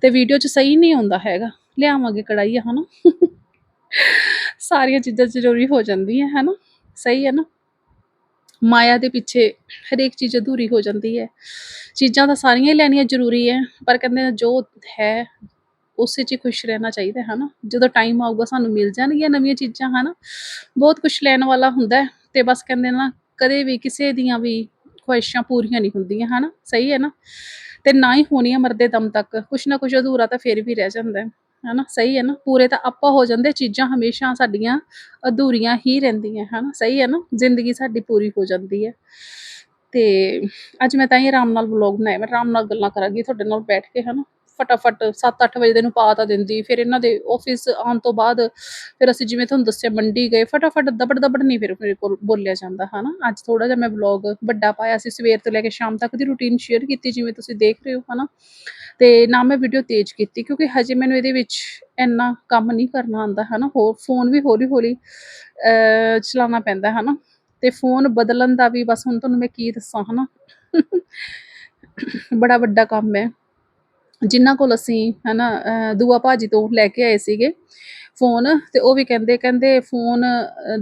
ਤੇ ਵੀਡੀਓ 'ਚ ਸਹੀ ਨਹੀਂ ਆਉਂਦਾ ਹੈਗਾ। ਲਿਆਵਾਂਗੇ ਕੜਾਈਆ ਹਨਾ? ਸਾਰੀਆਂ ਚੀਜ਼ਾਂ ਜ਼ਰੂਰੀ ਹੋ ਜਾਂਦੀਆਂ, ਹਨਾ? ਸਹੀ ਹੈ ਨਾ? ਮਾਇਆ ਦੇ ਪਿੱਛੇ ਹਰੇਕ ਚੀਜ਼ ਅਧੂਰੀ ਹੋ ਜਾਂਦੀ ਹੈ। ਚੀਜ਼ਾਂ ਤਾਂ ਸਾਰੀਆਂ ਹੀ ਲੈਣੀਆਂ ਜ਼ਰੂਰੀ ਹੈ, ਪਰ ਕਹਿੰਦੇ ਜੋ ਹੈ, ਉਸੇ 'ਚ ਹੀ ਖੁਸ਼ ਰਹਿਣਾ ਚਾਹੀਦਾ ਹੈ ਨਾ ਜਦੋਂ ਟਾਈਮ ਆਊਗਾ, ਸਾਨੂੰ ਮਿਲ ਜਾਣਗੀਆਂ ਨਵੀਆਂ ਚੀਜ਼ਾਂ, ਹਨਾ? ਬਹੁਤ ਕੁਝ ਲੈਣ ਵਾਲਾ ਹੁੰਦਾ ਹੈ, ਤੇ ਬਸ ਕਹਿੰਦੇ ਨਾ, ਕਦੇ ਵੀ ਕਿਸੇ ਦੀਆਂ ਵੀ ਖੁਆਇਸ਼ਾਂ ਪੂਰੀਆਂ ਨਹੀਂ ਹੁੰਦੀਆਂ, ਹਨਾ? ਸਹੀ ਹੈ ਨਾ? ਤੇ ਨਾ ਹੀ ਹੋਣੀਆਂ ਮਰਦੇ ਦਮ ਤੱਕ। ਕੁਛ ਨਾ ਕੁਛ ਅਧੂਰਾ ਤਾਂ ਫਿਰ ਵੀ ਰਹਿ ਜਾਂਦਾ ਹੈ, ਹਨਾ? ਸਹੀ ਹੈ ਨਾ? ਪੂਰੇ ਤਾਂ ਆਪਾਂ ਹੋ ਜਾਂਦੇ, ਚੀਜ਼ਾਂ ਹਮੇਸ਼ਾ ਸਾਡੀਆਂ ਅਧੂਰੀਆਂ ਹੀ ਰਹਿੰਦੀਆਂ, ਹਨਾ? ਸਹੀ ਹੈ ਨਾ? ਜ਼ਿੰਦਗੀ ਸਾਡੀ ਪੂਰੀ ਹੋ ਜਾਂਦੀ ਹੈ। ਤੇ ਅੱਜ ਮੈਂ ਤਾਂ ਹੀ ਆਰਾਮ ਨਾਲ ਵਲੌਗ ਬਣਾਇਆ, ਮੈਂ ਆਰਾਮ ਨਾਲ ਗੱਲਾਂ ਕਰਾਂਗੀ ਤੁਹਾਡੇ ਨਾਲ ਬੈਠ ਕੇ, ਹਨਾ? ਫਟਾਫਟ 7-8 ਵਜੇ ਦੇ ਨੂੰ ਪਾ ਤਾਂ ਦਿੰਦੀ। ਫਿਰ ਇਹਨਾਂ ਦੇ ਆਫਿਸ ਆਉਣ ਤੋਂ ਬਾਅਦ ਫਿਰ ਅਸੀਂ ਜਿਵੇਂ ਤੁਹਾਨੂੰ ਦੱਸਿਆ ਮੰਡੀ ਗਏ, ਫਟਾਫਟ ਦਬੜ ਦਬੜ ਨਹੀਂ ਫਿਰ ਮੇਰੇ ਕੋਲ ਬੋਲਿਆ ਜਾਂਦਾ, ਹਨਾ? ਅੱਜ ਥੋੜਾ ਜਿਹਾ ਮੈਂ ਵਲੌਗ ਵੱਡਾ ਪਾਇਆ ਸੀ, ਸਵੇਰ ਤੋਂ ਲੈ ਕੇ ਸ਼ਾਮ ਤੱਕ ਦੀ ਰੁਟੀਨ ਸ਼ੇਅਰ ਕੀਤੀ ਜਿਵੇਂ ਤੁਸੀਂ ਦੇਖ ਰਹੇ ਹੋ, ਹਨਾ? ਤੇ ਨਾ ਮੈਂ ਵੀਡੀਓ ਤੇਜ਼ ਕੀਤੀ ਕਿਉਂਕਿ ਹਜੇ ਮੈਨੂੰ ਇਹਦੇ ਵਿੱਚ ਇੰਨਾ ਕੰਮ ਨਹੀਂ ਕਰਨਾ ਆਉਂਦਾ, ਹਨਾ? ਹੋਰ ਫੋਨ ਵੀ ਹੌਲੀ ਹੌਲੀ ਚਲਾਉਣਾ ਪੈਂਦਾ, ਹਨਾ? ਤੇ ਫੋਨ ਬਦਲਣ ਦਾ ਵੀ ਬਸ ਹੁਣ ਤੁਹਾਨੂੰ ਮੈਂ ਕੀ ਦੱਸਾਂ, ਹਨਾ? ਬੜਾ ਵੱਡਾ ਕੰਮ ਹੈ। ਜਿਨ੍ਹਾਂ ਕੋਲ ਅਸੀਂ ਹੈ ਨਾ ਦੂਆ ਭਾਜੀ ਤੋਂ ਲੈ ਕੇ ਆਏ ਸੀਗੇ ਫੋਨ, ਤੇ ਉਹ ਵੀ ਕਹਿੰਦੇ ਕਹਿੰਦੇ ਫੋਨ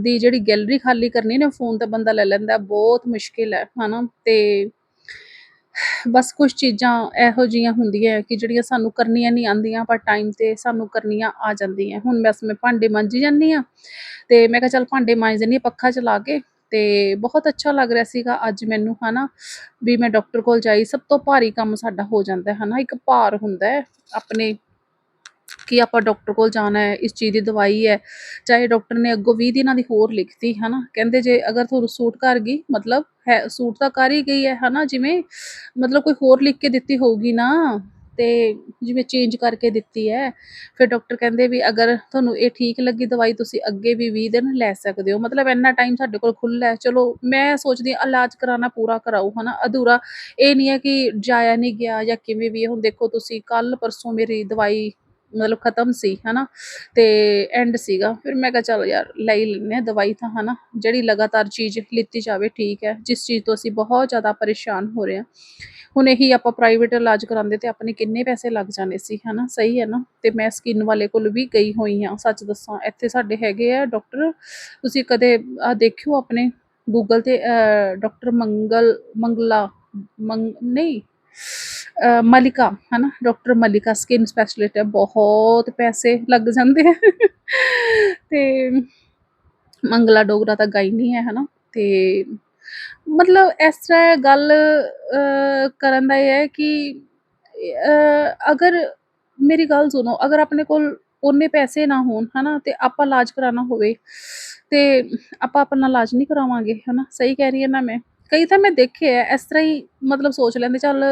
ਦੀ ਜਿਹੜੀ ਗੈਲਰੀ ਖਾਲੀ ਕਰਨੀ ਨਾ, ਫੋਨ ਤਾਂ ਬੰਦਾ ਲੈ ਲੈਂਦਾ, ਬਹੁਤ ਮੁਸ਼ਕਿਲ ਹੈ, ਹਨਾ, ਤੇ ਬਸ ਕੁਝ ਚੀਜ਼ਾਂ ਇਹੋ ਜੀਆਂ ਹੁੰਦੀਆਂ ਕਿ ਜਿਹੜੀਆਂ ਸਾਨੂੰ ਕਰਨੀਆਂ ਨਹੀਂ ਆਉਂਦੀਆਂ, ਪਰ ਟਾਈਮ ਤੇ ਸਾਨੂੰ ਕਰਨੀਆਂ ਆ ਜਾਂਦੀਆਂ ਹੁਣ ਬਸ ਮੈਂ ਭਾਂਡੇ ਮਾਂਜੀ ਜਾਂਦੀ ਆ ਤੇ ਮੈਂ ਕਿਹਾ ਚੱਲ ਭਾਂਡੇ ਮਾਂਜ ਦਿੰਦੀ ਹਾਂ ਪੱਖਾ ਚਲਾ ਕੇ ਤੇ ਬਹੁਤ ਅੱਛਾ ਲੱਗ ਰਿਹਾ ਸੀਗਾ ਅੱਜ ਮੈਨੂੰ, ਹਨਾ, ਵੀ ਮੈਂ ਡਾਕਟਰ ਕੋਲ ਜਾਈ, ਸਭ ਤੋਂ ਭਾਰੀ ਕੰਮ ਸਾਡਾ ਹੋ ਜਾਂਦਾ ਹੈ, ਹਨਾ, ਇੱਕ ਭਾਰ ਹੁੰਦਾ ਹੈ ਆਪਣੇ ਕਿ ਆਪਾਂ ਡਾਕਟਰ ਕੋਲ ਜਾਣਾ ਹੈ, ਇਸ ਚੀਜ਼ ਦੀ ਦਵਾਈ ਹੈ, ਚਾਹੇ ਡਾਕਟਰ ਨੇ ਅੱਗੋਂ 20 ਦਿਨਾਂ ਦੀ ਹੋਰ ਲਿਖਤੀ, ਹਨਾ, ਕਹਿੰਦੇ ਜੇ ਅਗਰ ਤੁਹਾਨੂੰ ਸੂਟ ਕਰ ਗਈ, ਮਤਲਬ ਹੈ, ਸੂਟ ਤਾਂ ਕਰ ਹੀ ਗਈ ਹੈ, ਹਨਾ, ਜਿਵੇਂ ਮਤਲਬ ਕੋਈ ਹੋਰ ਲਿਖ ਕੇ ਦਿੱਤੀ ਹੋਊਗੀ ਨਾ ਤੇ ਜਿਵੇਂ ਚੇਂਜ ਕਰਕੇ ਦਿੱਤੀ ਹੈ। ਫਿਰ ਡਾਕਟਰ ਕਹਿੰਦੇ ਵੀ ਅਗਰ ਤੁਹਾਨੂੰ ਇਹ ਠੀਕ ਲੱਗੀ ਦਵਾਈ, ਤੁਸੀਂ ਅੱਗੇ ਵੀ 20 ਦਿਨ ਲੈ ਸਕਦੇ ਹੋ। ਮਤਲਬ ਇੰਨਾ ਟਾਈਮ ਸਾਡੇ ਕੋਲ ਖੁੱਲ੍ਹਾ ਹੈ। ਚਲੋ, ਮੈਂ ਸੋਚਦੀ ਹਾਂ ਇਲਾਜ ਕਰਾਉਣਾ ਪੂਰਾ ਕਰਾਓ ਹਨਾ? ਅਧੂਰਾ। ਇਹ ਨਹੀਂ ਹੈ ਕਿ ਜਾਇਆ ਨਹੀਂ ਗਿਆ ਜਾਂ ਕਿਵੇਂ ਵੀ ਹੈ। ਹੁਣ ਦੇਖੋ ਤੁਸੀਂ ਕੱਲ ਪਰਸੋਂ ਮੇਰੀ ਦਵਾਈ ਮਤਲਬ ਖਤਮ ਸੀ, ਹਨਾ? ਤੇ ਐਂਡ ਸੀਗਾ। ਫਿਰ ਮੈਂ ਕਿਹਾ ਚੱਲ ਯਾਰ, ਲੈ ਹੀ ਲੈਂਦੇ ਹਾਂ ਦਵਾਈ ਤਾਂ, ਹਨਾ? ਜਿਹੜੀ ਲਗਾਤਾਰ ਚੀਜ਼ ਲਿੱਤੀ ਜਾਵੇ, ਠੀਕ ਹੈ। ਜਿਸ ਚੀਜ਼ ਤੋਂ ਅਸੀਂ ਬਹੁਤ ਜ਼ਿਆਦਾ ਪਰੇਸ਼ਾਨ ਹੋ ਰਹੇ ਹਾਂ। ਹੁਣ ਇਹੀ ਆਪਾਂ ਪ੍ਰਾਈਵੇਟ ਇਲਾਜ ਕਰਾਉਂਦੇ ਤੇ ਆਪਣੇ ਕਿੰਨੇ ਪੈਸੇ ਲੱਗ ਜਾਣੇ ਸੀ, ਹਨਾ? ਸਹੀ ਹੈ ਨਾ? ਤੇ ਮੈਂ ਸਕਿਨ ਵਾਲੇ ਕੋਲ ਵੀ ਗਈ ਹੋਈ ਹਾਂ, ਸੱਚ ਦੱਸਾਂ। ਇੱਥੇ ਸਾਡੇ ਹੈਗੇ ਆ ਡਾਕਟਰ ਤੁਸੀਂ ਕਦੇ ਆ ਦੇਖਿਓ ਆਪਣੇ ਗੂਗਲ ਤੇ ਡਾਕਟਰ ਮੰਗਲ, ਮੰਗਲਾ, ਮੰਗ, ਨਹੀਂ ਮਲਿਕਾ, ਹਨਾ? ਡਾਕਟਰ ਮਲਿਕਾ ਸਕਿਨ ਸਪੈਸ਼ਲਿਸਟ ਹੈ ਬਹੁਤ ਪੈਸੇ ਲੱਗ ਜਾਂਦੇ ਆ। ਤੇ ਮੰਗਲਾ ਡੋਗਰਾ ਤਾਂ ਗਾਈ ਨਹੀਂ ਹੈ, ਹਨਾ? ਤੇ ਮਤਲਬ ਇਸ ਤਰ੍ਹਾਂ ਗੱਲ ਕਰਨ ਦਾ ਇਹ ਹੈ ਕਿ ਅਗਰ ਮੇਰੀ ਗੱਲ ਸੁਣੋ, ਅਗਰ ਆਪਣੇ ਕੋਲ ਉਹਨੇ ਪੈਸੇ ਨਾ ਹੋਣ, ਹਨਾ? ਤੇ ਆਪਾਂ ਇਲਾਜ ਕਰਾਉਣਾ ਹੋਵੇ, ਤੇ ਆਪਾਂ ਆਪਣਾ ਇਲਾਜ ਨਹੀਂ ਕਰਾਵਾਂਗੇ, ਹਨਾ? ਸਹੀ ਕਹਿ ਰਹੀ ਹਾਂ ਨਾ ਮੈਂ? ਕਈ ਤਾਂ ਮੈਂ ਦੇਖੇ ਐ ਇਸ ਤਰ੍ਹਾਂ ਹੀ ਮਤਲਬ ਸੋਚ ਲੈਂਦੇ, ਚੱਲ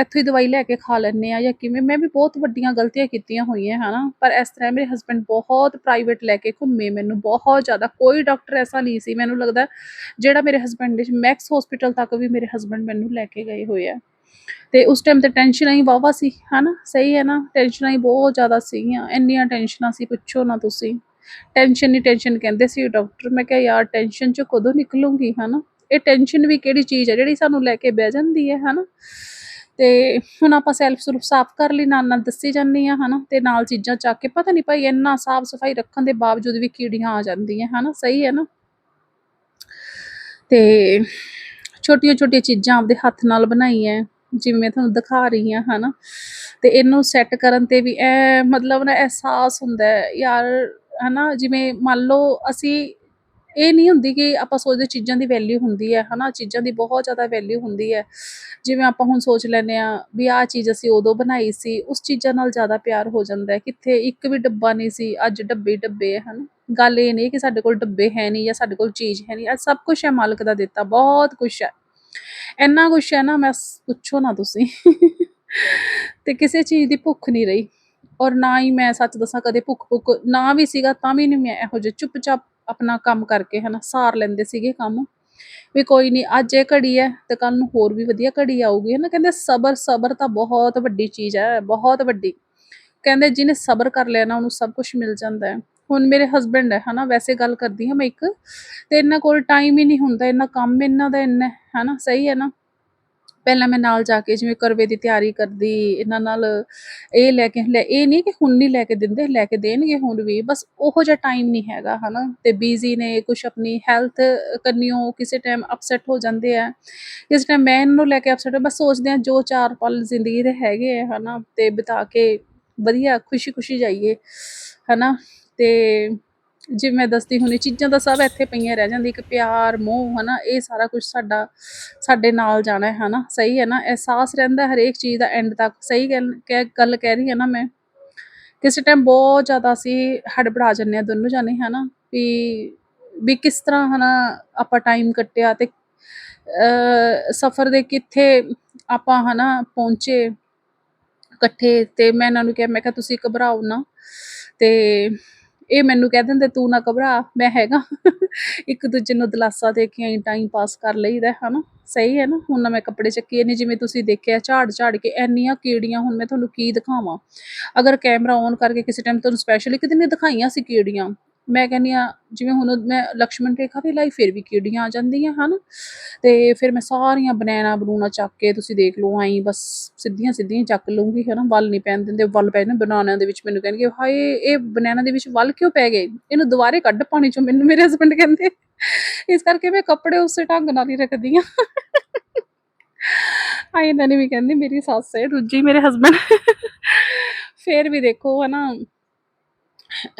ਇੱਥੋਂ ਹੀ ਦਵਾਈ ਲੈ ਕੇ ਖਾ ਲੈਂਦੇ ਆ ਜਾਂ ਕਿਵੇਂ। ਮੈਂ ਵੀ ਬਹੁਤ ਵੱਡੀਆਂ ਗਲਤੀਆਂ ਕੀਤੀਆਂ ਹੋਈਆਂ, ਹਨਾ। ਪਰ ਇਸ ਤਰ੍ਹਾਂ ਮੇਰੇ ਹਸਬੰਡ ਬਹੁਤ ਪ੍ਰਾਈਵੇਟ ਲੈ ਕੇ ਘੁੰਮੇ ਮੈਨੂੰ, ਬਹੁਤ ਜ਼ਿਆਦਾ। ਕੋਈ ਡਾਕਟਰ ਐਸਾ ਨਹੀਂ ਸੀ। ਮੈਨੂੰ ਲੱਗਦਾ ਜਿਹੜਾ ਮੇਰੇ ਹਸਬੰਡ ਦੇ ਮੈਕਸ ਹਸਪੀਟਲ ਤੱਕ ਵੀ ਮੇਰੇ ਹਸਬੰਡ ਮੈਨੂੰ ਲੈ ਕੇ ਗਏ ਹੋਏ ਆ। ਤੇ ਉਸ ਟਾਈਮ ਤੇ ਟੈਨਸ਼ਨਾਂ ਹੀ ਵਾਹਵਾ ਸੀ, ਹਨਾ। ਸਹੀ ਹੈ ਨਾ? ਟੈਨਸ਼ਨਾਂ ਹੀ ਬਹੁਤ ਜ਼ਿਆਦਾ ਸੀਗੀਆਂ। ਇੰਨੀਆਂ ਟੈਨਸ਼ਨਾਂ ਸੀ, ਪੁੱਛੋ ਨਾ ਤੁਸੀਂ। ਟੈਨਸ਼ਨ ਹੀ ਟੈਨਸ਼ਨ ਕਹਿੰਦੇ ਸੀ ਡਾਕਟਰ ਮੈਂ ਕਿਹਾ, ਯਾਰ ਟੈਨਸ਼ਨ ਚ ਕਦੋਂ ਨਿਕਲੂੰਗੀ? ਹਨਾ। ਇਹ ਟੈਨਸ਼ਨ ਵੀ ਕਿਹੜੀ ਚੀਜ਼ ਹੈ ਜਿਹੜੀ ਸਾਨੂੰ ਲੈ ਕੇ ਬਹਿ ਜਾਂਦੀ ਹੈ, ਹਨਾ? ਤੇ ਹੁਣ ਆਪਾਂ ਸੈਲਫ ਸੁਲਫ ਸਾਫ਼ ਕਰ ਲਈ, ਨਾਲ ਨਾਲ ਦੱਸੀ ਜਾਂਦੀ ਆ ਹਨਾ? ਤੇ ਨਾਲ ਚੀਜ਼ਾਂ ਚੱਕ ਕੇ, ਪਤਾ ਨਹੀਂ ਭਾਈ, ਇੰਨਾ ਸਾਫ਼ ਸਫ਼ਾਈ ਰੱਖਣ ਦੇ ਬਾਵਜੂਦ ਵੀ ਕੀੜੀਆਂ ਆ ਜਾਂਦੀਆਂ, ਹਨਾ? ਸਹੀ ਹੈ ਨਾ? ਤੇ ਛੋਟੀਆਂ ਛੋਟੀਆਂ ਚੀਜ਼ਾਂ ਆਪਦੇ ਹੱਥ ਨਾਲ ਬਣਾਈਆਂ, ਜਿਵੇਂ ਮੈਂ ਤੁਹਾਨੂੰ ਦਿਖਾ ਰਹੀ ਹਾਂ, ਹਨਾ? ਤੇ ਇਹਨੂੰ ਸੈੱਟ ਕਰਨ ਤੇ ਵੀ ਐ ਮਤਲਬ ਨਾ ਅਹਿਸਾਸ ਹੁੰਦਾ ਹੈ। ਯਾਰ, ਹਨਾ? ਜਿਵੇਂ ਮੰਨ ਲਓ, ਅਸੀਂ ਇਹ ਨਹੀਂ ਹੁੰਦੀ ਕਿ ਆਪਾਂ ਸੋਚਦੇ ਚੀਜ਼ਾਂ ਦੀ ਵੈਲਿਊ ਹੁੰਦੀ ਹੈ, ਹਨਾ? ਚੀਜ਼ਾਂ ਦੀ ਬਹੁਤ ਜ਼ਿਆਦਾ ਵੈਲਿਊ ਹੁੰਦੀ ਹੈ। ਜਿਵੇਂ ਆਪਾਂ ਹੁਣ ਸੋਚ ਲੈਂਦੇ ਆ ਵੀ ਆਹ ਚੀਜ਼ ਅਸੀਂ ਉਦੋਂ ਬਣਾਈ ਸੀ, ਉਸ ਚੀਜ਼ਾਂ ਨਾਲ ਜ਼ਿਆਦਾ ਪਿਆਰ ਹੋ ਜਾਂਦਾ ਹੈ। ਕਿੱਥੇ ਇੱਕ ਵੀ ਡੱਬਾ ਨਹੀਂ ਸੀ, ਅੱਜ ਡੱਬੇ ਡੱਬੇ ਹੈ, ਹਨਾ? ਗੱਲ ਇਹ ਨਹੀਂ ਕਿ ਸਾਡੇ ਕੋਲ ਡੱਬੇ ਹੈ ਨਹੀਂ ਜਾਂ ਸਾਡੇ ਕੋਲ ਚੀਜ਼ ਹੈ ਨਹੀਂ, ਅੱਜ ਸਭ ਕੁਝ ਹੈ, ਮਾਲਕ ਦਾ ਦਿੱਤਾ, ਬਹੁਤ ਕੁਝ ਹੈ। ਇੰਨਾ ਕੁਛ ਹੈ ਨਾ, ਮੈਂ ਪੁੱਛੋ ਨਾ ਤੁਸੀਂ। ਤੇ ਕਿਸੇ ਚੀਜ਼ ਦੀ ਭੁੱਖ ਨਹੀਂ ਰਹੀ। ਔਰ ਨਾ ਹੀ ਮੈਂ ਸੱਚ ਦੱਸਾਂ ਕਦੇ ਭੁੱਖ ਭੁੱਖ ਨਾ ਵੀ ਸੀਗਾ ਤਾਂ ਵੀ ਨਹੀਂ ਮੈਂ ਇਹੋ ਜਿਹੇ ਚੁੱਪਚਾਪ ਆਪਣਾ ਕੰਮ ਕਰਕੇ ਹੈ ਨਾ ਸਾਰ ਲੈਂਦੇ ਸੀਗੇ ਕੰਮ। ਵੀ ਕੋਈ ਨਹੀਂ ਅੱਜ ਇਹ ਘੜੀ ਹੈ ਤੇ ਕੱਲ ਨੂੰ ਹੋਰ ਵੀ ਵਧੀਆ ਘੜੀ ਆਊਗੀ ਹੈ ਨਾ ਕਹਿੰਦੇ ਸਬਰ ਸਬਰ ਤਾਂ ਬਹੁਤ ਵੱਡੀ ਚੀਜ਼ ਹੈ ਬਹੁਤ ਵੱਡੀ। ਕਹਿੰਦੇ ਜਿਹਨੇ ਸਬਰ ਕਰ ਲਿਆ ਨਾ ਉਹਨੂੰ ਸਭ ਕੁਝ ਮਿਲ ਜਾਂਦਾ ਹੈ। ਹੁਣ ਮੇਰੇ ਹਸਬੰਡ ਹੈ ਹਨਾ ਵੈਸੇ ਗੱਲ ਕਰਦੀ ਹਾਂ ਮੈਂ ਇੱਕ। ਤੇ ਇਹਨਾਂ ਕੋਲ ਟਾਈਮ ਹੀ ਨਹੀਂ ਹੁੰਦਾ ਇੰਨਾ ਕੰਮ ਇਹਨਾਂ ਦਾ ਇੰਨਾ ਹੈ, ਨਾ ਸਹੀ ਹੈ ਨਾ? ਪਹਿਲਾਂ ਮੈਂ ਨਾਲ ਜਾ ਕੇ ਜਿਵੇਂ ਕਰਵੇ ਦੀ ਤਿਆਰੀ ਕਰਦੀ, ਇਹਨਾਂ ਨਾਲ ਇਹ ਲੈ ਕੇ, ਲੈ, ਇਹ ਨਹੀਂ ਕਿ ਹੁਣ ਨਹੀਂ ਲੈ ਕੇ ਦਿੰਦੇ, ਲੈ ਕੇ ਦੇਣਗੇ ਹੁਣ ਵੀ, ਬਸ ਉਹੋ ਜਿਹਾ ਟਾਈਮ ਨਹੀਂ ਹੈਗਾ, ਹਨਾ? ਤੇ ਬਿਜ਼ੀ ਨੇ ਕੁਝ ਆਪਣੀ ਹੈਲਥ ਕੰਨਿਓ ਕਿਸੇ ਟਾਈਮ ਅਪਸੈਟ ਹੋ ਜਾਂਦੇ ਆ। ਇਸ ਟਾਈਮ ਮੈਂ ਇਹਨਾਂ ਨੂੰ ਲੈ ਕੇ ਅਪਸੈਟ ਬਸ ਸੋਚਦੇ ਆ ਜੋ ਚਾਰ ਪਲ ਜ਼ਿੰਦਗੀ ਦੇ ਹੈਗੇ ਆ, ਹਨਾ? ਤੇ ਬਿਤਾ ਕੇ ਵਧੀਆ ਖੁਸ਼ੀ ਖੁਸ਼ੀ ਜਾਈਏ, ਹਨਾ? ਤੇ ਜਿਵੇਂ ਮੈਂ ਦੱਸਦੀ ਹੁੰਦੀ ਚੀਜ਼ਾਂ ਤਾਂ ਸਭ ਇੱਥੇ ਪਈਆਂ ਰਹਿ ਜਾਂਦੀ ਇੱਕ ਪਿਆਰ, ਮੋਹ, ਹਨਾ, ਇਹ ਸਾਰਾ ਕੁਝ ਸਾਡਾ, ਸਾਡੇ ਨਾਲ ਜਾਣਾ ਹੈ, ਹਨਾ, ਸਹੀ ਹੈ ਨਾ, ਅਹਿਸਾਸ ਰਹਿੰਦਾ ਹਰੇਕ ਚੀਜ਼ ਦਾ ਐਂਡ ਤੱਕ, ਸਹੀ ਗੱਲ ਕਹਿ- ਗੱਲ ਕਹਿ ਰਹੀ ਹੈ ਨਾ ਮੈਂ, ਕਿਸੇ ਟਾਈਮ ਬਹੁਤ ਜ਼ਿਆਦਾ ਅਸੀਂ ਹੜਬੜਾ ਜਾਂਦੇ ਆ ਦੋਨੋਂ ਜਾਣੇ, ਹਨਾ, ਵੀ ਵੀ ਕਿਸ ਤਰ੍ਹਾਂ, ਹਨਾ, ਆਪਾਂ ਟਾਈਮ ਕੱਟਿਆ ਤੇ ਸਫ਼ਰ ਦੇ ਕਿੱਥੇ ਆਪਾਂ, ਹਨਾ, ਪਹੁੰਚੇ, ਇਕੱਠੇ, ਤੇ ਮੈਂ ਇਹਨਾਂ ਨੂੰ ਕਿਹਾ, ਮੈਂ ਕਿਹਾ, ਤੁਸੀਂ ਘਬਰਾਓ ਨਾ, ਤੇ ਇਹ ਮੈਨੂੰ ਕਹਿ ਦਿੰਦੇ, ਤੂੰ ਨਾ ਘਬਰਾ, ਮੈਂ ਹੈਗਾ। ਇੱਕ ਦੂਜੇ ਨੂੰ ਦਲਾਸਾ ਦੇ ਕੇ ਐਂ ਟਾਈਮ ਪਾਸ ਕਰ ਲਈਦਾ ਹਨਾ? ਸਹੀ ਹੈ ਨਾ? ਹੁਣ ਨਾ ਮੈਂ ਕੱਪੜੇ ਚੱਕੇ ਨੇ ਜਿਵੇਂ ਤੁਸੀਂ ਦੇਖਿਆ ਝਾੜ ਝਾੜ ਕੇ ਇੰਨੀਆਂ ਕੀੜੀਆਂ ਹੁਣ ਮੈਂ ਤੁਹਾਨੂੰ ਕੀ ਦਿਖਾਵਾਂ? ਅਗਰ ਕੈਮਰਾ ਔਨ ਕਰਕੇ ਕਿਸੇ ਟਾਈਮ ਤੁਹਾਨੂੰ ਸਪੈਸ਼ਲੀ ਕਿਤੇ ਨੇ ਦਿਖਾਈਆਂ ਸੀ ਕੀੜੀਆਂ ਮੈਂ ਕਹਿੰਦੀ ਆ ਜਿਵੇਂ ਹੁਣ ਮੈਂ ਲਕਸ਼ਮਣ ਰੇਖਾ ਵੀ ਲਾਈ, ਫਿਰ ਵੀ ਕੀੜੀਆਂ ਆ ਜਾਂਦੀਆਂ, ਹਨ? ਤੇ ਫਿਰ ਮੈਂ ਸਾਰੀਆਂ ਬਨੈਣਾ ਬਨੂਣਾ ਚੱਕ ਕੇ ਤੁਸੀਂ ਦੇਖ ਲਓ ਆਈ ਬਸ ਸਿੱਧੀਆਂ ਸਿੱਧੀਆਂ ਚੱਕ ਲਊਂਗੀ, ਹਨਾ? ਵੱਲ ਨਹੀਂ ਪੈਣ ਦਿੰਦੇ, ਵੱਲ ਪੈ ਜਾਂਦੇ, ਬਨਾਨਿਆਂ ਦੇ ਵਿੱਚ ਮੈਨੂੰ ਕਹਿਣਗੇ, ਹਾਏ, ਇਹ ਬਨੈਣਾ ਦੇ ਵਿੱਚ ਵੱਲ ਕਿਉਂ ਪੈ ਗਏ? ਇਹਨੂੰ ਦੁਬਾਰੇ ਕੱਢ ਪਾਣੀ ਚੋਂ ਮੈਨੂੰ, ਮੇਰੇ ਹਸਬੰਡ ਕਹਿੰਦੇ। ਇਸ ਕਰਕੇ ਮੈਂ ਕੱਪੜੇ ਉਸੇ ਢੰਗ ਨਾਲ ਹੀ ਰੱਖਦੀ ਆ ਆਈ ਇਹਨਾਂ ਨੇ ਵੀ ਕਹਿੰਦੀ, ਮੇਰੀ ਸੱਸ ਹੈ ਦੂਜੀ, ਮੇਰੇ ਹਸਬੰਡ ਫੇਰ ਵੀ ਦੇਖੋ, ਹਨਾ?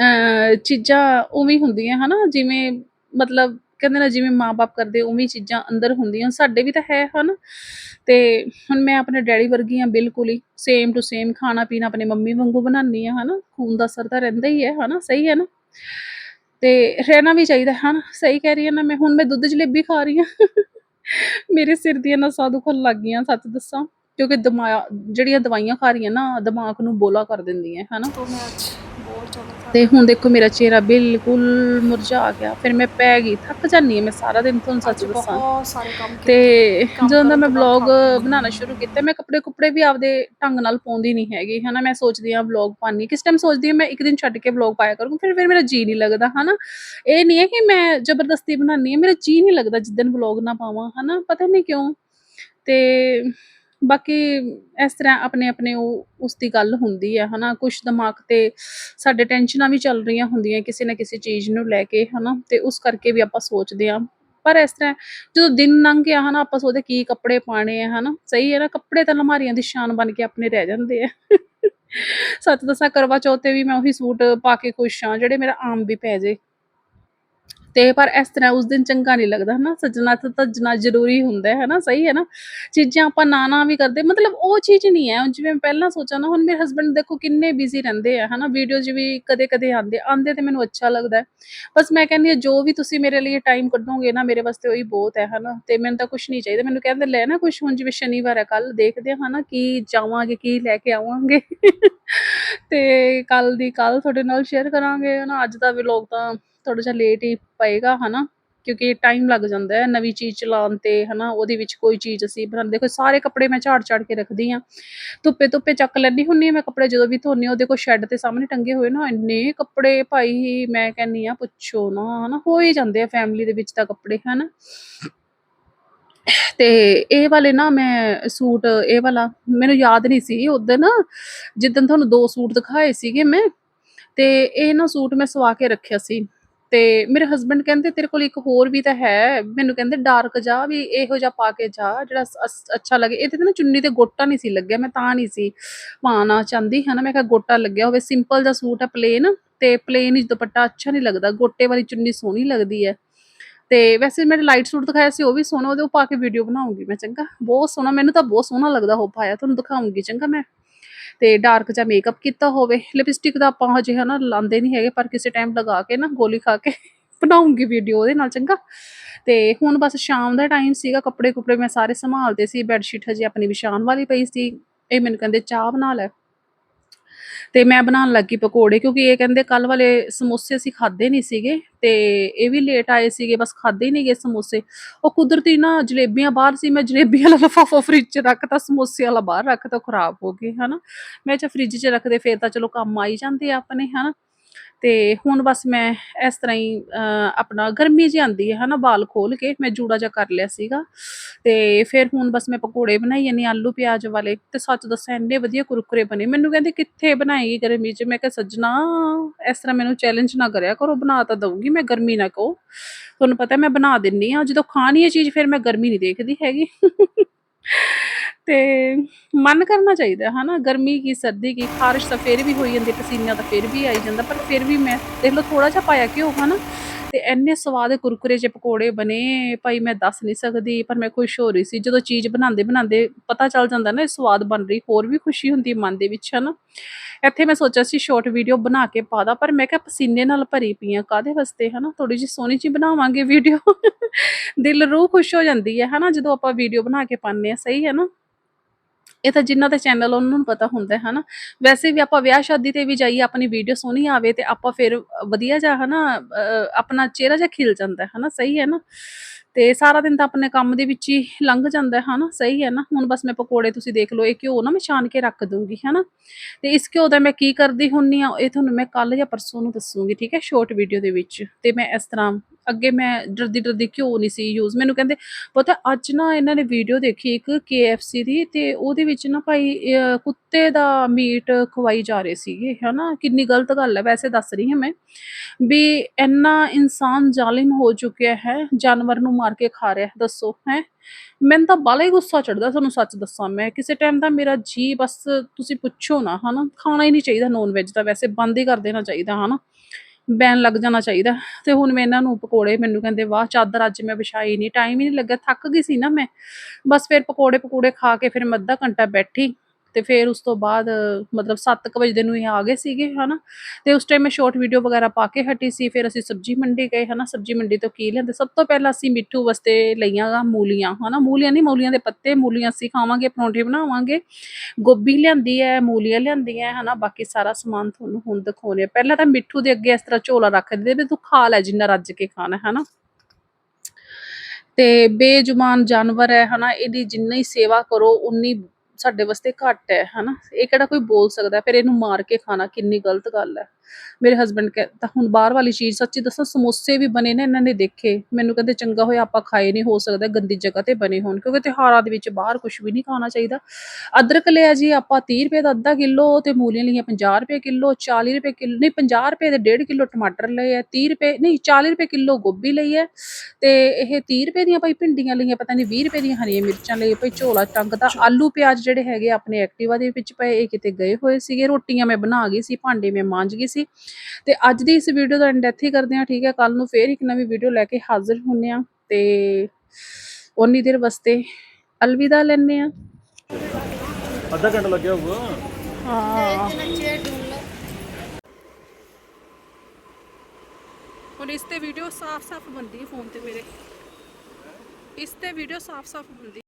ਅਹ ਚੀਜ਼ਾਂ ਉਵੇਂ ਹੀ ਹੁੰਦੀਆਂ ਹਨਾ ਜਿਵੇਂ ਮਤਲਬ ਕਹਿੰਦੇ ਨਾ ਜਿਵੇਂ ਮਾਪੇ ਕਰਦੇ ਉਵੇਂ ਹੀ ਚੀਜ਼ਾਂ ਅੰਦਰ ਹੁੰਦੀਆਂ ਸਾਡੇ ਵੀ ਤਾਂ ਹੈ ਹਨਾ ਤੇ ਹੁਣ ਮੈਂ ਆਪਣੇ ਡੈਡੀ ਵਰਗੀ ਆ ਬਿਲਕੁਲ ਹੀ ਸੇਮ ਟੂ ਸੇਮ ਖਾਣਾ ਪੀਣਾ ਆਪਣੇ ਮੰਮੀ ਵਾਂਗੂ ਬਣਾਉਂਦੀ ਆ ਹਨਾ ਖੂਨ ਦਾ ਅਸਰ ਤਾਂ ਰਹਿੰਦਾ ਹੀ ਹੈ ਹਨਾ ਸਹੀ ਹੈ ਨਾ ਤੇ ਰਹਿਣਾ ਵੀ ਚਾਹੀਦਾ ਹਨ ਸਹੀ ਕਹਿ ਰਹੀ ਹਾਂ ਨਾ ਮੈਂ ਹੁਣ ਮੈਂ ਦੁੱਧ ਜਲੇਬੀ ਖਾ ਰਹੀ ਹਾਂ ਮੇਰੇ ਸਿਰ ਦੀਆਂ ਨਸਾਂ ਦੁਖਣ ਲੱਗ ਗਈਆਂ ਸੱਚ ਦੱਸਾਂ ਕਿਉਂਕਿ ਦਿਮਾਗ ਜਿਹੜੀਆਂ ਦਵਾਈਆਂ ਖਾ ਰਹੀਆਂ ਨਾ ਦਿਮਾਗ ਨੂੰ ਬੋਲਾ ਕਰ ਦਿੰਦੀਆਂ ਹਨਾ तो मैं आज बहुत ज़्यादा ਤੇ ਹੁਣ ਦੇਖੋ ਮੇਰਾ ਚਿਹਰਾ ਬਿਲਕੁਲ ਮੁਰਝਾ ਗਿਆ। ਫਿਰ ਮੈਂ ਪੈ ਗਈ ਥੱਕ ਜਾਂਦੀ ਮੈਂ ਸਾਰਾ ਦਿਨ ਤੁਹਾਨੂੰ ਸੱਚ ਬਹੁਤ ਸਾਰੇ ਕੰਮ ਤੇ ਜਦੋਂ ਦਾ ਮੈਂ ਬਲੌਗ ਬਣਾਉਣਾ ਸ਼ੁਰੂ ਕੀਤਾ ਮੈਂ ਕੱਪੜੇ ਕੁਪੜੇ ਵੀ ਆਪਦੇ ਢੰਗ ਨਾਲ ਪਾਉਂਦੀ ਨਹੀਂ ਹੈਗੀ ਹਨਾ? ਮੈਂ ਸੋਚਦੀ ਹਾਂ ਬਲੌਗ ਪਾਣੀ ਕਿਸ ਟਾਈਮ ਸੋਚਦੀ ਹਾਂ ਮੈਂ ਇੱਕ ਦਿਨ ਛੱਡ ਕੇ ਬਲੌਗ ਪਾਇਆ ਕਰੂੰ ਫਿਰ ਫਿਰ ਮੇਰਾ ਜੀ ਨਹੀਂ ਲੱਗਦਾ ਹਨਾ? ਇਹ ਨਹੀਂ ਹੈ ਕਿ ਮੈਂ ਜ਼ਬਰਦਸਤੀ ਬਣਾਉਣੀ ਹੈ ਮੇਰਾ ਜੀ ਨਹੀਂ ਲੱਗਦਾ ਜਿੱਦਨ ਬਲੌਗ ਨਾ ਪਾਵਾਂ ਹਨਾ? ਪਤਾ ਨਹੀਂ ਕਿਉਂ। ਤੇ ਬਾਕੀ ਇਸ ਤਰ੍ਹਾਂ ਆਪਣੇ ਆਪਣੇ ਉਹ ਉਸ ਦੀ ਗੱਲ ਹੁੰਦੀ ਹੈ ਹਨਾ ਕੁਝ ਦਿਮਾਗ ਤੇ ਸਾਡੇ ਟੈਨਸ਼ਨਾਂ ਵੀ ਚੱਲ ਰਹੀਆਂ ਹੁੰਦੀਆਂ ਕਿਸੇ ਨਾ ਕਿਸੇ ਚੀਜ਼ ਨੂੰ ਲੈ ਕੇ, ਹਨਾ, ਤੇ ਉਸ ਕਰਕੇ ਵੀ ਆਪਾਂ ਸੋਚਦੇ ਹਾਂ। ਪਰ ਇਸ ਤਰ੍ਹਾਂ ਜਦੋਂ ਦਿਨ ਲੰਘ ਗਿਆ, ਹਨਾ, ਆਪਾਂ ਸੋਚਦੇ ਕੀ ਕੱਪੜੇ ਪਾਣੇ ਆ, ਹਨਾ, ਸਹੀ ਹੈ ਨਾ, ਕੱਪੜੇ ਤਾਂ ਅਲਮਾਰੀਆਂ ਦੀ ਸ਼ਾਨ ਬਣ ਕੇ ਆਪਣੇ ਰਹਿ ਜਾਂਦੇ ਆ। ਸੱਚ ਦੱਸਾਂ ਕਰਵਾ ਚੌਥ ਤੇ ਵੀ ਮੈਂ ਉਹੀ ਸੂਟ ਪਾ ਕੇ ਖੁਸ਼ ਹਾਂ, ਜਿਹੜੇ ਮੇਰਾ ਆਮ ਵੀ ਪੈ ਜੇ ਤੇ ਪਰ ਇਸ ਤਰ੍ਹਾਂ ਉਸ ਦਿਨ ਚੰਗਾ ਨਹੀਂ ਲੱਗਦਾ, ਹਨਾ? ਸੱਜਣਾ ਤਾਂ ਤੱਜਣਾ ਜ਼ਰੂਰੀ ਹੁੰਦਾ ਹੈ, ਹਨਾ? ਸਹੀ ਹੈ ਨਾ? ਚੀਜ਼ਾਂ ਆਪਾਂ ਨਾ ਨਾ ਵੀ ਕਰਦੇ, ਮਤਲਬ ਉਹ ਚੀਜ਼ ਨਹੀਂ ਹੈ। ਜਿਵੇਂ ਮੈਂ ਪਹਿਲਾਂ ਸੋਚਾਂ ਨਾ, ਹੁਣ ਮੇਰੇ ਹਸਬੰਡ ਦੇਖੋ ਕਿੰਨੇ ਬਿਜ਼ੀ ਰਹਿੰਦੇ ਆ, ਹਨਾ? ਵੀਡੀਓਜ਼ ਵੀ ਕਦੇ ਕਦੇ ਆਉਂਦੇ ਆਉਂਦੇ ਤੇ ਮੈਨੂੰ ਅੱਛਾ ਲੱਗਦਾ ਹੈ। ਬਸ ਮੈਂ ਕਹਿੰਦੀ ਹਾਂ, ਜੋ ਵੀ ਤੁਸੀਂ ਮੇਰੇ ਲਈ ਟਾਈਮ ਕੱਢੋਗੇ ਨਾ, ਮੇਰੇ ਵਾਸਤੇ ਉਹੀ ਬਹੁਤ ਹੈ, ਹਨਾ? ਤੇ ਮੈਨੂੰ ਤਾਂ ਕੁਝ ਨਹੀਂ ਚਾਹੀਦਾ। ਮੈਨੂੰ ਕਹਿੰਦੇ, ਲੈ ਨਾ ਕੁਝ ਹੁਣ ਜਿਵੇਂ ਸ਼ਨੀਵਾਰ ਹੈ ਕੱਲ ਦੇਖਦੇ ਹਾਂ, ਹਨਾ? ਕੀ ਜਾਵਾਂਗੇ, ਕੀ ਲੈ ਕੇ ਆਵਾਂਗੇ? ਤੇ ਕੱਲ ਦੀ ਕੱਲ ਤੁਹਾਡੇ ਨਾਲ ਸ਼ੇਅਰ ਕਰਾਂਗੇ, ਹਨਾ? ਅੱਜ ਦਾ ਵਲੌਗ ਤਾਂ ਥੋੜਾ ਜਿਹਾ ਲੇਟ ਹੀ ਪਏਗਾ ਹੈ ਨਾ ਕਿਉਂਕਿ ਟਾਈਮ ਲੱਗ ਜਾਂਦਾ ਨਵੀਂ ਚੀਜ਼ ਚਲਾਉਣ ਤੇ, ਹਨਾ? ਉਹਦੇ ਵਿੱਚ ਕੋਈ ਚੀਜ਼ ਅਸੀਂ ਬਣਾਉਂਦੇ ਦੇਖੋ ਸਾਰੇ ਕੱਪੜੇ ਮੈਂ ਝਾੜ ਝਾੜ ਕੇ ਰੱਖਦੀ ਆ ਧੁੱਪੇ ਧੁੱਪੇ ਚੱਕ ਲੈਂਦੀ ਹੁੰਨੀ ਆ ਮੈਂ ਕੱਪੜੇ, ਜਦੋਂ ਵੀ ਧੋਨੀ ਉਹਦੇ ਕੋਲ ਸ਼ੈੱਡ ਤੇ ਸਾਹਮਣੇ ਟੰਗੇ ਹੋਏ ਨਾ, ਇੰਨੇ ਕੱਪੜੇ ਭਾਈ ਮੈਂ ਕਹਿੰਨੀ ਆ ਪੁੱਛੋ ਨਾ, ਹਨਾ? ਹੋ ਹੀ ਜਾਂਦੇ ਆ ਫੈਮਿਲੀ ਦੇ ਵਿੱਚ ਤਾਂ ਕੱਪੜੇ, ਹਨਾ? ਤੇ ਇਹ ਵਾਲੇ ਨਾ ਮੈਂ ਸੂਟ, ਇਹ ਵਾਲਾ ਮੈਨੂੰ ਯਾਦ ਨਹੀਂ ਸੀ ਉਦੋਂ ਨਾ ਜਿੱਦਣ ਤੁਹਾਨੂੰ ਦੋ ਸੂਟ ਦਿਖਾਏ ਸੀਗੇ ਮੈਂ, ਤੇ ਇਹ ਨਾ ਸੂਟ ਮੈਂ ਸਵਾ ਕੇ ਰੱਖਿਆ ਸੀ। ਤੇ ਮੇਰੇ ਹਸਬੰਡ ਕਹਿੰਦੇ ਤੇਰੇ ਕੋਲ ਇੱਕ ਹੋਰ ਵੀ ਤਾਂ ਹੈ। ਮੈਨੂੰ ਕਹਿੰਦੇ ਡਾਰਕ ਜਾ, ਵੀ ਇਹੋ ਜਿਹਾ ਪਾ ਕੇ ਜਾ, ਜਿਹੜਾ ਸ- ਅਸ- ਅੱਛਾ ਲੱਗੇ। ਇਹਦੇ ਤੇ ਨਾ ਚੁੰਨੀ ਤੇ ਗੋਟਾ ਨਹੀਂ ਸੀ ਲੱਗਿਆ, ਮੈਂ ਤਾਂ ਨਹੀਂ ਸੀ ਪਾਣਾ ਚਾਹੁੰਦੀ, ਹਨਾ। ਮੈਂ ਕਿਹਾ ਗੋਟਾ ਲੱਗਿਆ ਹੋਵੇ ਸਿੰਪਲ ਜਿਹਾ ਸੂਟ ਹੈ ਪਲੇਨ ਤੇ ਪਲੇਨ ਹੀ ਦੁਪੱਟਾ ਅੱਛਾ ਨਹੀਂ ਲੱਗਦਾ, ਗੋਟੇ ਵਾਲੀ ਚੁੰਨੀ ਸੋਹਣੀ ਲੱਗਦੀ ਹੈ। ਤੇ ਵੈਸੇ ਮੇਰੇ ਲਾਈਟ ਸੂਟ ਦਿਖਾਇਆ ਸੀ, ਉਹ ਵੀ ਸੋਹਣਾ, ਉਹਦੇ ਉਹ ਪਾ ਕੇ ਵੀਡੀਓ ਬਣਾਉਂਗੀ ਮੈਂ, ਚੰਗਾ। ਬਹੁਤ ਸੋਹਣਾ, ਮੈਨੂੰ ਤਾਂ ਬਹੁਤ ਸੋਹਣਾ ਲੱਗਦਾ ਉਹ ਪਾਇਆ, ਤੁਹਾਨੂੰ ਦਿਖਾਉਂਗੀ, ਚੰਗਾ ਮੈਂ। ਤੇ ਡਾਰਕ ਜਾਂ ਮੇਕਅਪ ਕੀਤਾ ਹੋਵੇ। ਲਿਪਸਟਿਕ ਦਾ ਆਪਾਂ ਹਜੇ ਹਨਾ ਲਾਉਂਦੇ ਨਹੀਂ ਹੈਗੇ, ਪਰ ਕਿਸੇ ਟਾਈਮ ਲਗਾ ਕੇ ਨਾ ਗੋਲੀ ਖਾ ਕੇ ਬਣਾਉਂਗੀ ਵੀਡੀਓ ਉਹਦੇ ਨਾਲ ਚੰਗਾ। ਤੇ ਹੁਣ ਬਸ ਸ਼ਾਮ ਦਾ ਟਾਈਮ ਸੀਗਾ, ਕੱਪੜੇ ਕੁਪੜੇ ਮੈਂ ਸਾਰੇ ਸੰਭਾਲਦੇ ਸੀ ਬੈੱਡ ਸ਼ੀਟ ਹਜੇ ਆਪਣੀ ਵਿਛਾਉਣ ਵਾਲੀ ਪਈ ਸੀ। ਇਹ ਮੈਨੂੰ ਕਹਿੰਦੇ ਚਾਹ ਬਣਾ ਲੈ। ਤੇ ਮੈਂ ਬਣਾਉਣ ਲੱਗੀ ਪਕੌੜੇ ਕਿਉਂਕਿ ਇਹ ਕਹਿੰਦੇ ਕੱਲ ਵਾਲੇ ਸਮੋਸੇ ਅਸੀਂ ਖਾਦੇ ਨਹੀਂ ਸੀਗੇ ਤੇ ਇਹ ਵੀ ਲੇਟ ਆਏ ਸੀਗੇ, ਬਸ ਖਾਦੇ ਹੀ ਨਹੀਂ ਗਏ ਸਮੋਸੇ। ਉਹ ਕੁਦਰਤੀ ਨਾ ਜਲੇਬੀਆਂ ਬਾਹਰ ਸੀ, ਮੈਂ ਜਲੇਬੀਆਂ ਵਾਲਾ ਲਫਾਫਾ ਫ੍ਰਿਜ 'ਚ ਰੱਖਤਾ, ਸਮੋਸੇ ਵਾਲਾ ਬਾਹਰ ਰੱਖਤਾ ਖਰਾਬ ਹੋ ਗਏ, ਹਨਾ। ਮੈਂ ਚਾ ਫ੍ਰਿਜ 'ਚ ਰੱਖਦੇ, ਫੇਰ ਤਾਂ ਚਲੋ ਕੰਮ ਆਈ ਜਾਂਦੇ ਆ ਆਪਣੇ, ਹਨਾ। ਤੇ ਹੁਣ ਬਸ ਮੈਂ ਇਸ ਤਰ੍ਹਾਂ ਹੀ ਆਪਣਾ ਗਰਮੀ ਜਿਹੀ ਆਂਦੀ ਹੈ, ਹਨਾ ਬਾਲ ਖੋਲ ਕੇ ਮੈਂ ਜੂੜਾ ਜਿਹਾ ਕਰ ਲਿਆ ਸੀਗਾ। ਤੇ ਫਿਰ ਹੁਣ ਬਸ ਮੈਂ ਪਕੌੜੇ ਬਣਾਈ ਜਾਂਦੀ ਆਲੂ, ਪਿਆਜ਼ ਵਾਲੇ ਤੇ ਸੱਚ ਦੱਸਾਂ ਇੰਨੇ ਵਧੀਆ ਕੁਰਕਰੇ ਬਣੇ। ਮੈਨੂੰ ਕਹਿੰਦੇ ਕਿੱਥੇ ਬਣਾਏਗੀ ਗਰਮੀ 'ਚ? ਮੈਂ ਕਿਹਾ, ਸੱਜਣਾ, ਇਸ ਤਰ੍ਹਾਂ ਮੈਨੂੰ ਚੈਲੰਜ ਨਾ ਕਰਿਆ ਕਰੋ, ਬਣਾ ਤਾਂ ਦਊਂਗੀ, ਮੈਂ ਗਰਮੀ ਨਾ ਕਹੋ। ਤੁਹਾਨੂੰ ਪਤਾ ਮੈਂ ਬਣਾ ਦਿੰਨੀ ਆ, ਜਦੋਂ ਖਾਣੀ ਹੈ ਚੀਜ਼, ਫਿਰ ਮੈਂ ਗਰਮੀ ਨਹੀਂ ਦੇਖਦੀ ਹੈਗੀ। ਤੇ ਮਨ ਕਰਨਾ ਚਾਹੀਦਾ ਹੈ ਹਨਾ? ਗਰਮੀ ਕੀ, ਸਰਦੀ ਕੀ ਖਾਰਿਸ਼ ਤਾਂ ਫਿਰ ਵੀ ਹੋਈ ਜਾਂਦੀ, ਪਸੀਨਾ ਤਾਂ ਫਿਰ ਵੀ ਆਈ ਜਾਂਦਾ, ਪਰ ਫਿਰ ਵੀ ਮੈਂ ਦੇਖ ਲਓ ਥੋੜਾ ਜਿਹਾ ਪਾਇਆ ਘਿਓ ਹਨਾ? ਤੇ ਇੰਨੇ ਸਵਾਦ ਕੁਰਕਰੇ ਜਿਹੇ ਪਕੌੜੇ ਬਣੇ, ਭਾਈ ਮੈਂ ਦੱਸ ਨਹੀਂ ਸਕਦੀ, ਪਰ ਮੈਂ ਖੁਸ਼ ਹੋ ਰਹੀ ਸੀ। ਜਦੋਂ ਚੀਜ਼ ਬਣਾਉਂਦੇ ਬਣਾਉਂਦੇ ਪਤਾ ਚੱਲ ਜਾਂਦਾ ਨਾ, ਇਹ ਸਵਾਦ ਬਣ ਰਹੀ, ਹੋਰ ਵੀ ਖੁਸ਼ੀ ਹੁੰਦੀ ਮਨ ਦੇ ਵਿੱਚ, ਹਨਾ? ਇੱਥੇ ਮੈਂ ਸੋਚਿਆ ਸੀ ਸ਼ਾਰਟ ਵੀਡੀਓ ਬਣਾ ਕੇ ਪਾ ਦਾ, ਪਰ ਮੈਂ ਕਿਹਾ ਪਸੀਨੇ ਨਾਲ ਭਰੀ ਪਈਆਂ ਕਾਦੇ ਵਾਸਤੇ, ਹਨਾ? ਥੋੜੀ ਜਿਹੀ ਸੋਹਣੀ ਜਿਹੀ ਬਣਾਵਾਂਗੇ ਵੀਡੀਓ ਦਿਲ ਰੂਹ ਖੁਸ਼ ਹੋ ਜਾਂਦੀ ਹੈ, ਹਨਾ? ਜਦੋਂ ਆਪਾਂ ਵੀਡੀਓ ਬਣਾ ਕੇ ਪਾਉਂਦੇ ਆ ਸਹੀ ਹੈ ਨਾ? ਇਹ ਤਾਂ ਜਿਨ੍ਹਾਂ ਦਾ ਚੈਨਲ ਉਹਨਾਂ ਨੂੰ ਪਤਾ ਹੁੰਦਾ ਹੈ ਹਨਾ। ਵੈਸੇ ਵੀ ਆਪਾਂ ਵਿਆਹ ਸ਼ਾਦੀ ਤੇ ਵੀ ਜਾਈਏ ਆਪਣੀ ਵੀਡੀਓ ਸੋਹਣੀ ਆਵੇ ਤੇ ਆਪਾਂ ਫਿਰ ਵਧੀਆ ਜਿਹਾ ਹਨਾ ਅਹ, ਆਪਣਾ ਚਿਹਰਾ ਜਿਹਾ ਖਿਲ ਜਾਂਦਾ ਹੈ ਹਨਾ। ਸਹੀ ਹੈ ਨਾ। ਤੇ ਸਾਰਾ ਦਿਨ ਤਾਂ ਆਪਣੇ ਕੰਮ ਦੇ ਵਿੱਚ ਹੀ ਲੰਘ ਜਾਂਦਾ ਹੈ ਹਨਾ। ਸਹੀ ਹੈ ਨਾ। ਹੁਣ ਬਸ ਮੈਂ ਪਕੌੜੇ ਤੁਸੀਂ ਦੇਖ ਲਓ ਇਹ ਘਿਓ ਨਾ ਮੈਂ ਛਾਣ ਕੇ ਰੱਖ ਦੂੰਗੀ ਹਨਾ। ਤੇ ਇਸ ਘਿਓ ਦਾ ਮੈਂ ਕੀ ਕਰਦੀ ਹੁੰਨੀ ਆ ਇਹ ਤੁਹਾਨੂੰ ਮੈਂ ਕੱਲ ਜਾਂ ਪਰਸੋਂ ਨੂੰ ਦੱਸੂਗੀ ਠੀਕ ਹੈ ਸ਼ਾਰਟ ਵੀਡੀਓ ਦੇ ਵਿੱਚ। ਤੇ ਮੈਂ ਇਸ ਤਰ੍ਹਾਂ ਅੱਗੇ ਮੈਂ ਡਰਦੀ ਡਰਦੀ ਘਿਓ ਨਹੀਂ ਸੀ ਯੂਜ਼ ਮੈਨੂੰ ਕਹਿੰਦੇ ਪਤਾ ਅੱਜ ਨਾ ਇਹਨਾਂ ਨੇ ਵੀਡੀਓ ਦੇਖੀ ਇੱਕ KFC ਦੀ ਤੇ ਉਹਦੇ ਵਿੱਚ ਨਾ ਭਾਈ ਅਹ, ਕੁੱਤੇ ਦਾ ਮੀਟ ਖਵਾਈ ਜਾ ਰਹੇ ਸੀਗੇ ਹਨਾ? ਕਿੰਨੀ ਗਲਤ ਗੱਲ ਹੈ ਵੈਸੇ ਦੱਸ ਰਹੀ ਹਾਂ ਮੈਂ। ਵੀ ਇੰਨਾ ਇਨਸਾਨ ਜ਼ਾਲਿਮ ਹੋ ਚੁੱਕਿਆ ਹੈ ਜਾਨਵਰ ਨੂੰ ਮਾਰ ਕੇ ਖਾ ਰਿਹਾ ਹੈ, ਦੱਸੋ ਹੈ? ਮੈਨੂੰ ਤਾਂ ਬਾਲਾ ਹੀ ਗੁੱਸਾ ਚੜਦਾ ਤੁਹਾਨੂੰ ਸੱਚ ਦੱਸਾਂ ਮੈਂ। ਕਿਸੇ ਟਾਈਮ ਦਾ ਮੇਰਾ ਜੀ ਬਸ ਤੁਸੀਂ ਪੁੱਛੋ ਨਾ ਹਨਾ? ਖਾਣਾ ਹੀ ਨਹੀਂ ਚਾਹੀਦਾ ਨੌਨ ਵੈਜ ਤਾਂ ਵੈਸੇ ਬੰਦ ਹੀ ਕਰ ਦੇਣਾ ਚਾਹੀਦਾ ਹਨਾ? ਬੈਨ ਲੱਗ ਜਾਣਾ ਚਾਹੀਦਾ। ਤੇ ਹੁਣ ਮੈਂ ਇਹਨਾਂ ਨੂੰ ਪਕੌੜੇ ਮੈਨੂੰ ਕਹਿੰਦੇ, ਵਾਹ, ਚਾਦਰ ਅੱਜ ਮੈਂ ਵਿਛਾਈ ਨਹੀਂ ਟਾਈਮ ਹੀ ਨਹੀਂ ਲੱਗਾ ਥੱਕ ਗਈ ਸੀ ਨਾ ਮੈਂ। ਬਸ ਫਿਰ ਪਕੌੜੇ ਪਕੌੜੇ ਖਾ ਕੇ ਫਿਰ ਮੈਂ ਅੱਧਾ ਘੰਟਾ ਬੈਠੀ। ਤੇ ਫਿਰ ਉਸ ਤੋਂ ਬਾਅਦ, ਮਤਲਬ 7 ਵਜੇ ਦੇ ਨੂੰ ਇਹ ਆ ਗਏ ਸੀਗੇ, ਹਨਾ? ਤੇ ਉਸ ਟਾਈਮ ਮੈਂ ਸ਼ਾਰਟ ਵੀਡੀਓ ਵਗੈਰਾ ਪਾ ਕੇ ਹਟੀ ਸੀ, ਫਿਰ ਅਸੀਂ ਸਬਜੀ ਮੰਡੀ ਗਏ, ਹਨਾ? ਸਬਜੀ ਮੰਡੀ ਤੋਂ ਕੀ ਲਿਆਂਦੇ? ਸਭ ਤੋਂ ਪਹਿਲਾਂ ਅਸੀਂ ਮਿੱਠੂ ਵਾਸਤੇ ਲਈਆਂ ਗਾ ਮੂਲੀਆਂ, ਹਨਾ? ਮੂਲੀਆਂ ਨਹੀਂ, ਮੂਲੀਆਂ ਦੇ ਪੱਤੇ, ਮੂਲੀਆਂ ਅਸੀਂ ਖਾਵਾਂਗੇ, ਪਰੌਂਠੇ ਬਣਾਵਾਂਗੇ। ਗੋਭੀ ਲਿਆਂਦੀ ਹੈ ਮੂਲੀਆਂ ਲਿਆਂਦੀਆਂ ਹਨਾ? ਬਾਕੀ ਸਾਰਾ ਸਮਾਨ ਤੁਹਾਨੂੰ ਹੁਣ ਦਿਖਾਉਣੇ ਆ। ਪਹਿਲਾਂ ਤਾਂ ਮਿੱਠੂ ਦੇ ਅੱਗੇ ਇਸ ਤਰ੍ਹਾਂ ਝੋਲਾ ਰੱਖ ਦਿੰਦੇ ਵੀ ਤੂੰ ਖਾ ਲੈ ਜਿੰਨਾ ਰੱਜ ਕੇ ਖਾਣਾ ਹੈ ਹਨਾ? ਤੇ ਬੇਜੁਬਾਨ ਜਾਨਵਰ ਹੈ ਹਨਾ? ਇਹਦੀ ਜਿੰਨੀ ਸੇਵਾ ਕਰੋ, ਉਨੀ ਸਾਡੇ ਵਾਸਤੇ ਘੱਟ ਹੈ, ਹਨਾ? ਇਹ ਕਿਹੜਾ ਕੋਈ ਬੋਲ ਸਕਦਾ ਫਿਰ ਇਹਨੂੰ ਮਾਰ ਕੇ ਖਾਣਾ ਕਿੰਨੀ ਗਲਤ ਗੱਲ ਹੈ। ਮੇਰੇ ਹਸਬੰਡ ਕਹਿੰਦਾ ਹੁਣ ਬਾਹਰ ਵਾਲੀ ਚੀਜ਼, ਸੱਚੀ ਦੱਸਾਂ ਸਮੋਸੇ ਵੀ ਬਣੇ ਨੇ, ਇਹਨਾਂ ਨੇ ਦੇਖੇ। ਮੈਨੂੰ ਕਹਿੰਦੇ ਚੰਗਾ ਹੋਇਆ ਆਪਾਂ ਖਾਏ ਨਹੀਂ ਹੋ ਸਕਦਾ ਗੰਦੀ ਜਗ੍ਹਾ ਤੇ ਬਣੇ ਹੋਣ, ਕਿਉਂਕਿ ਤਿਉਹਾਰਾਂ ਦੇ ਵਿੱਚ ਬਾਹਰ ਕੁਝ ਵੀ ਨਹੀਂ ਖਾਣਾ ਚਾਹੀਦਾ। ਅਦਰਕ ਲਿਆ ਜੀ ਆਪਾਂ 30 ਰੁਪਏ ਦਾ ਅੱਧਾ ਕਿਲੋ, ਤੇ ਮੂਲੀਆਂ ਲਈਆਂ 50 ਰੁਪਏ ਕਿਲੋ 40 ਰੁਪਏ ਕਿਲੋ, ਨਹੀਂ 50 ਰੁਪਏ ਦੇ 1.5 ਕਿਲੋ ਟਮਾਟਰ ਲਏ ਆ 30 ਰੁਪਏ, ਨਹੀਂ 40 ਰੁਪਏ ਕਿਲੋ ਗੋਭੀ ਲਈ ਹੈ ਤੇ ਇਹ 30 ਰੁਪਏ ਦੀਆਂ ਭਾਈ ਭਿੰਡੀਆਂ ਲਈਆਂ, ਪਤਾ ਨਹੀਂ 20 ਰੁਪਏ ਦੀਆਂ ਹਰੀਆਂ ਮਿਰਚਾਂ ਲਈ ਭਾਈ ਝੋਲਾ ਟੰਗ ਦਾ, ਆਲੂ ਪਿਆਜ਼ ਜਿਹੜੇ ਹੈਗੇ ਆਪਣੇ ਐਕਟਿਵਾ ਦੇ ਵਿੱਚ ਪਏ, ਇਹ ਕਿਤੇ ਗਏ ਹੋਏ ਸੀਗੇ, ਰੋਟੀਆਂ ਮੈਂ ਬਣਾ ਗਈ ਸੀ, ਭਾਂਡੇ ਮੈਂ ਮਾਂਜ ਗਈ ਸੀ। ਤੇ ਅੱਜ ਦੀ ਇਸ ਵੀਡੀਓ ਦਾ ਐਂਡ ਇੱਥੇ ਹੀ ਕਰਦੇ ਹਾਂ ਠੀਕ ਹੈ? ਕੱਲ ਨੂੰ ਫੇਰ ਇੱਕ ਨਵੀਂ ਵੀਡੀਓ ਲੈ ਕੇ ਹਾਜ਼ਰ ਹੁੰਨੇ ਆ ਤੇ ਉਨੀ ਦੇਰ ਵਾਸਤੇ ਅਲਵਿਦਾ ਲੈਣੇ ਆ ਅੱਧਾ ਘੰਟਾ ਲੱਗਿਆ ਹੋਊਗਾ। ਹਾਂ। ਹੁਣ ਇਸ ਤੇ ਵੀਡੀਓ ਸਾਫ਼-ਸਾਫ਼ ਬਣਦੀ ਹੈ ਫੋਨ ਤੇ ਮੇਰੇ। ਇਸ ਤੇ ਵੀਡੀਓ ਸਾਫ਼-ਸਾਫ਼ ਬਣਦੀ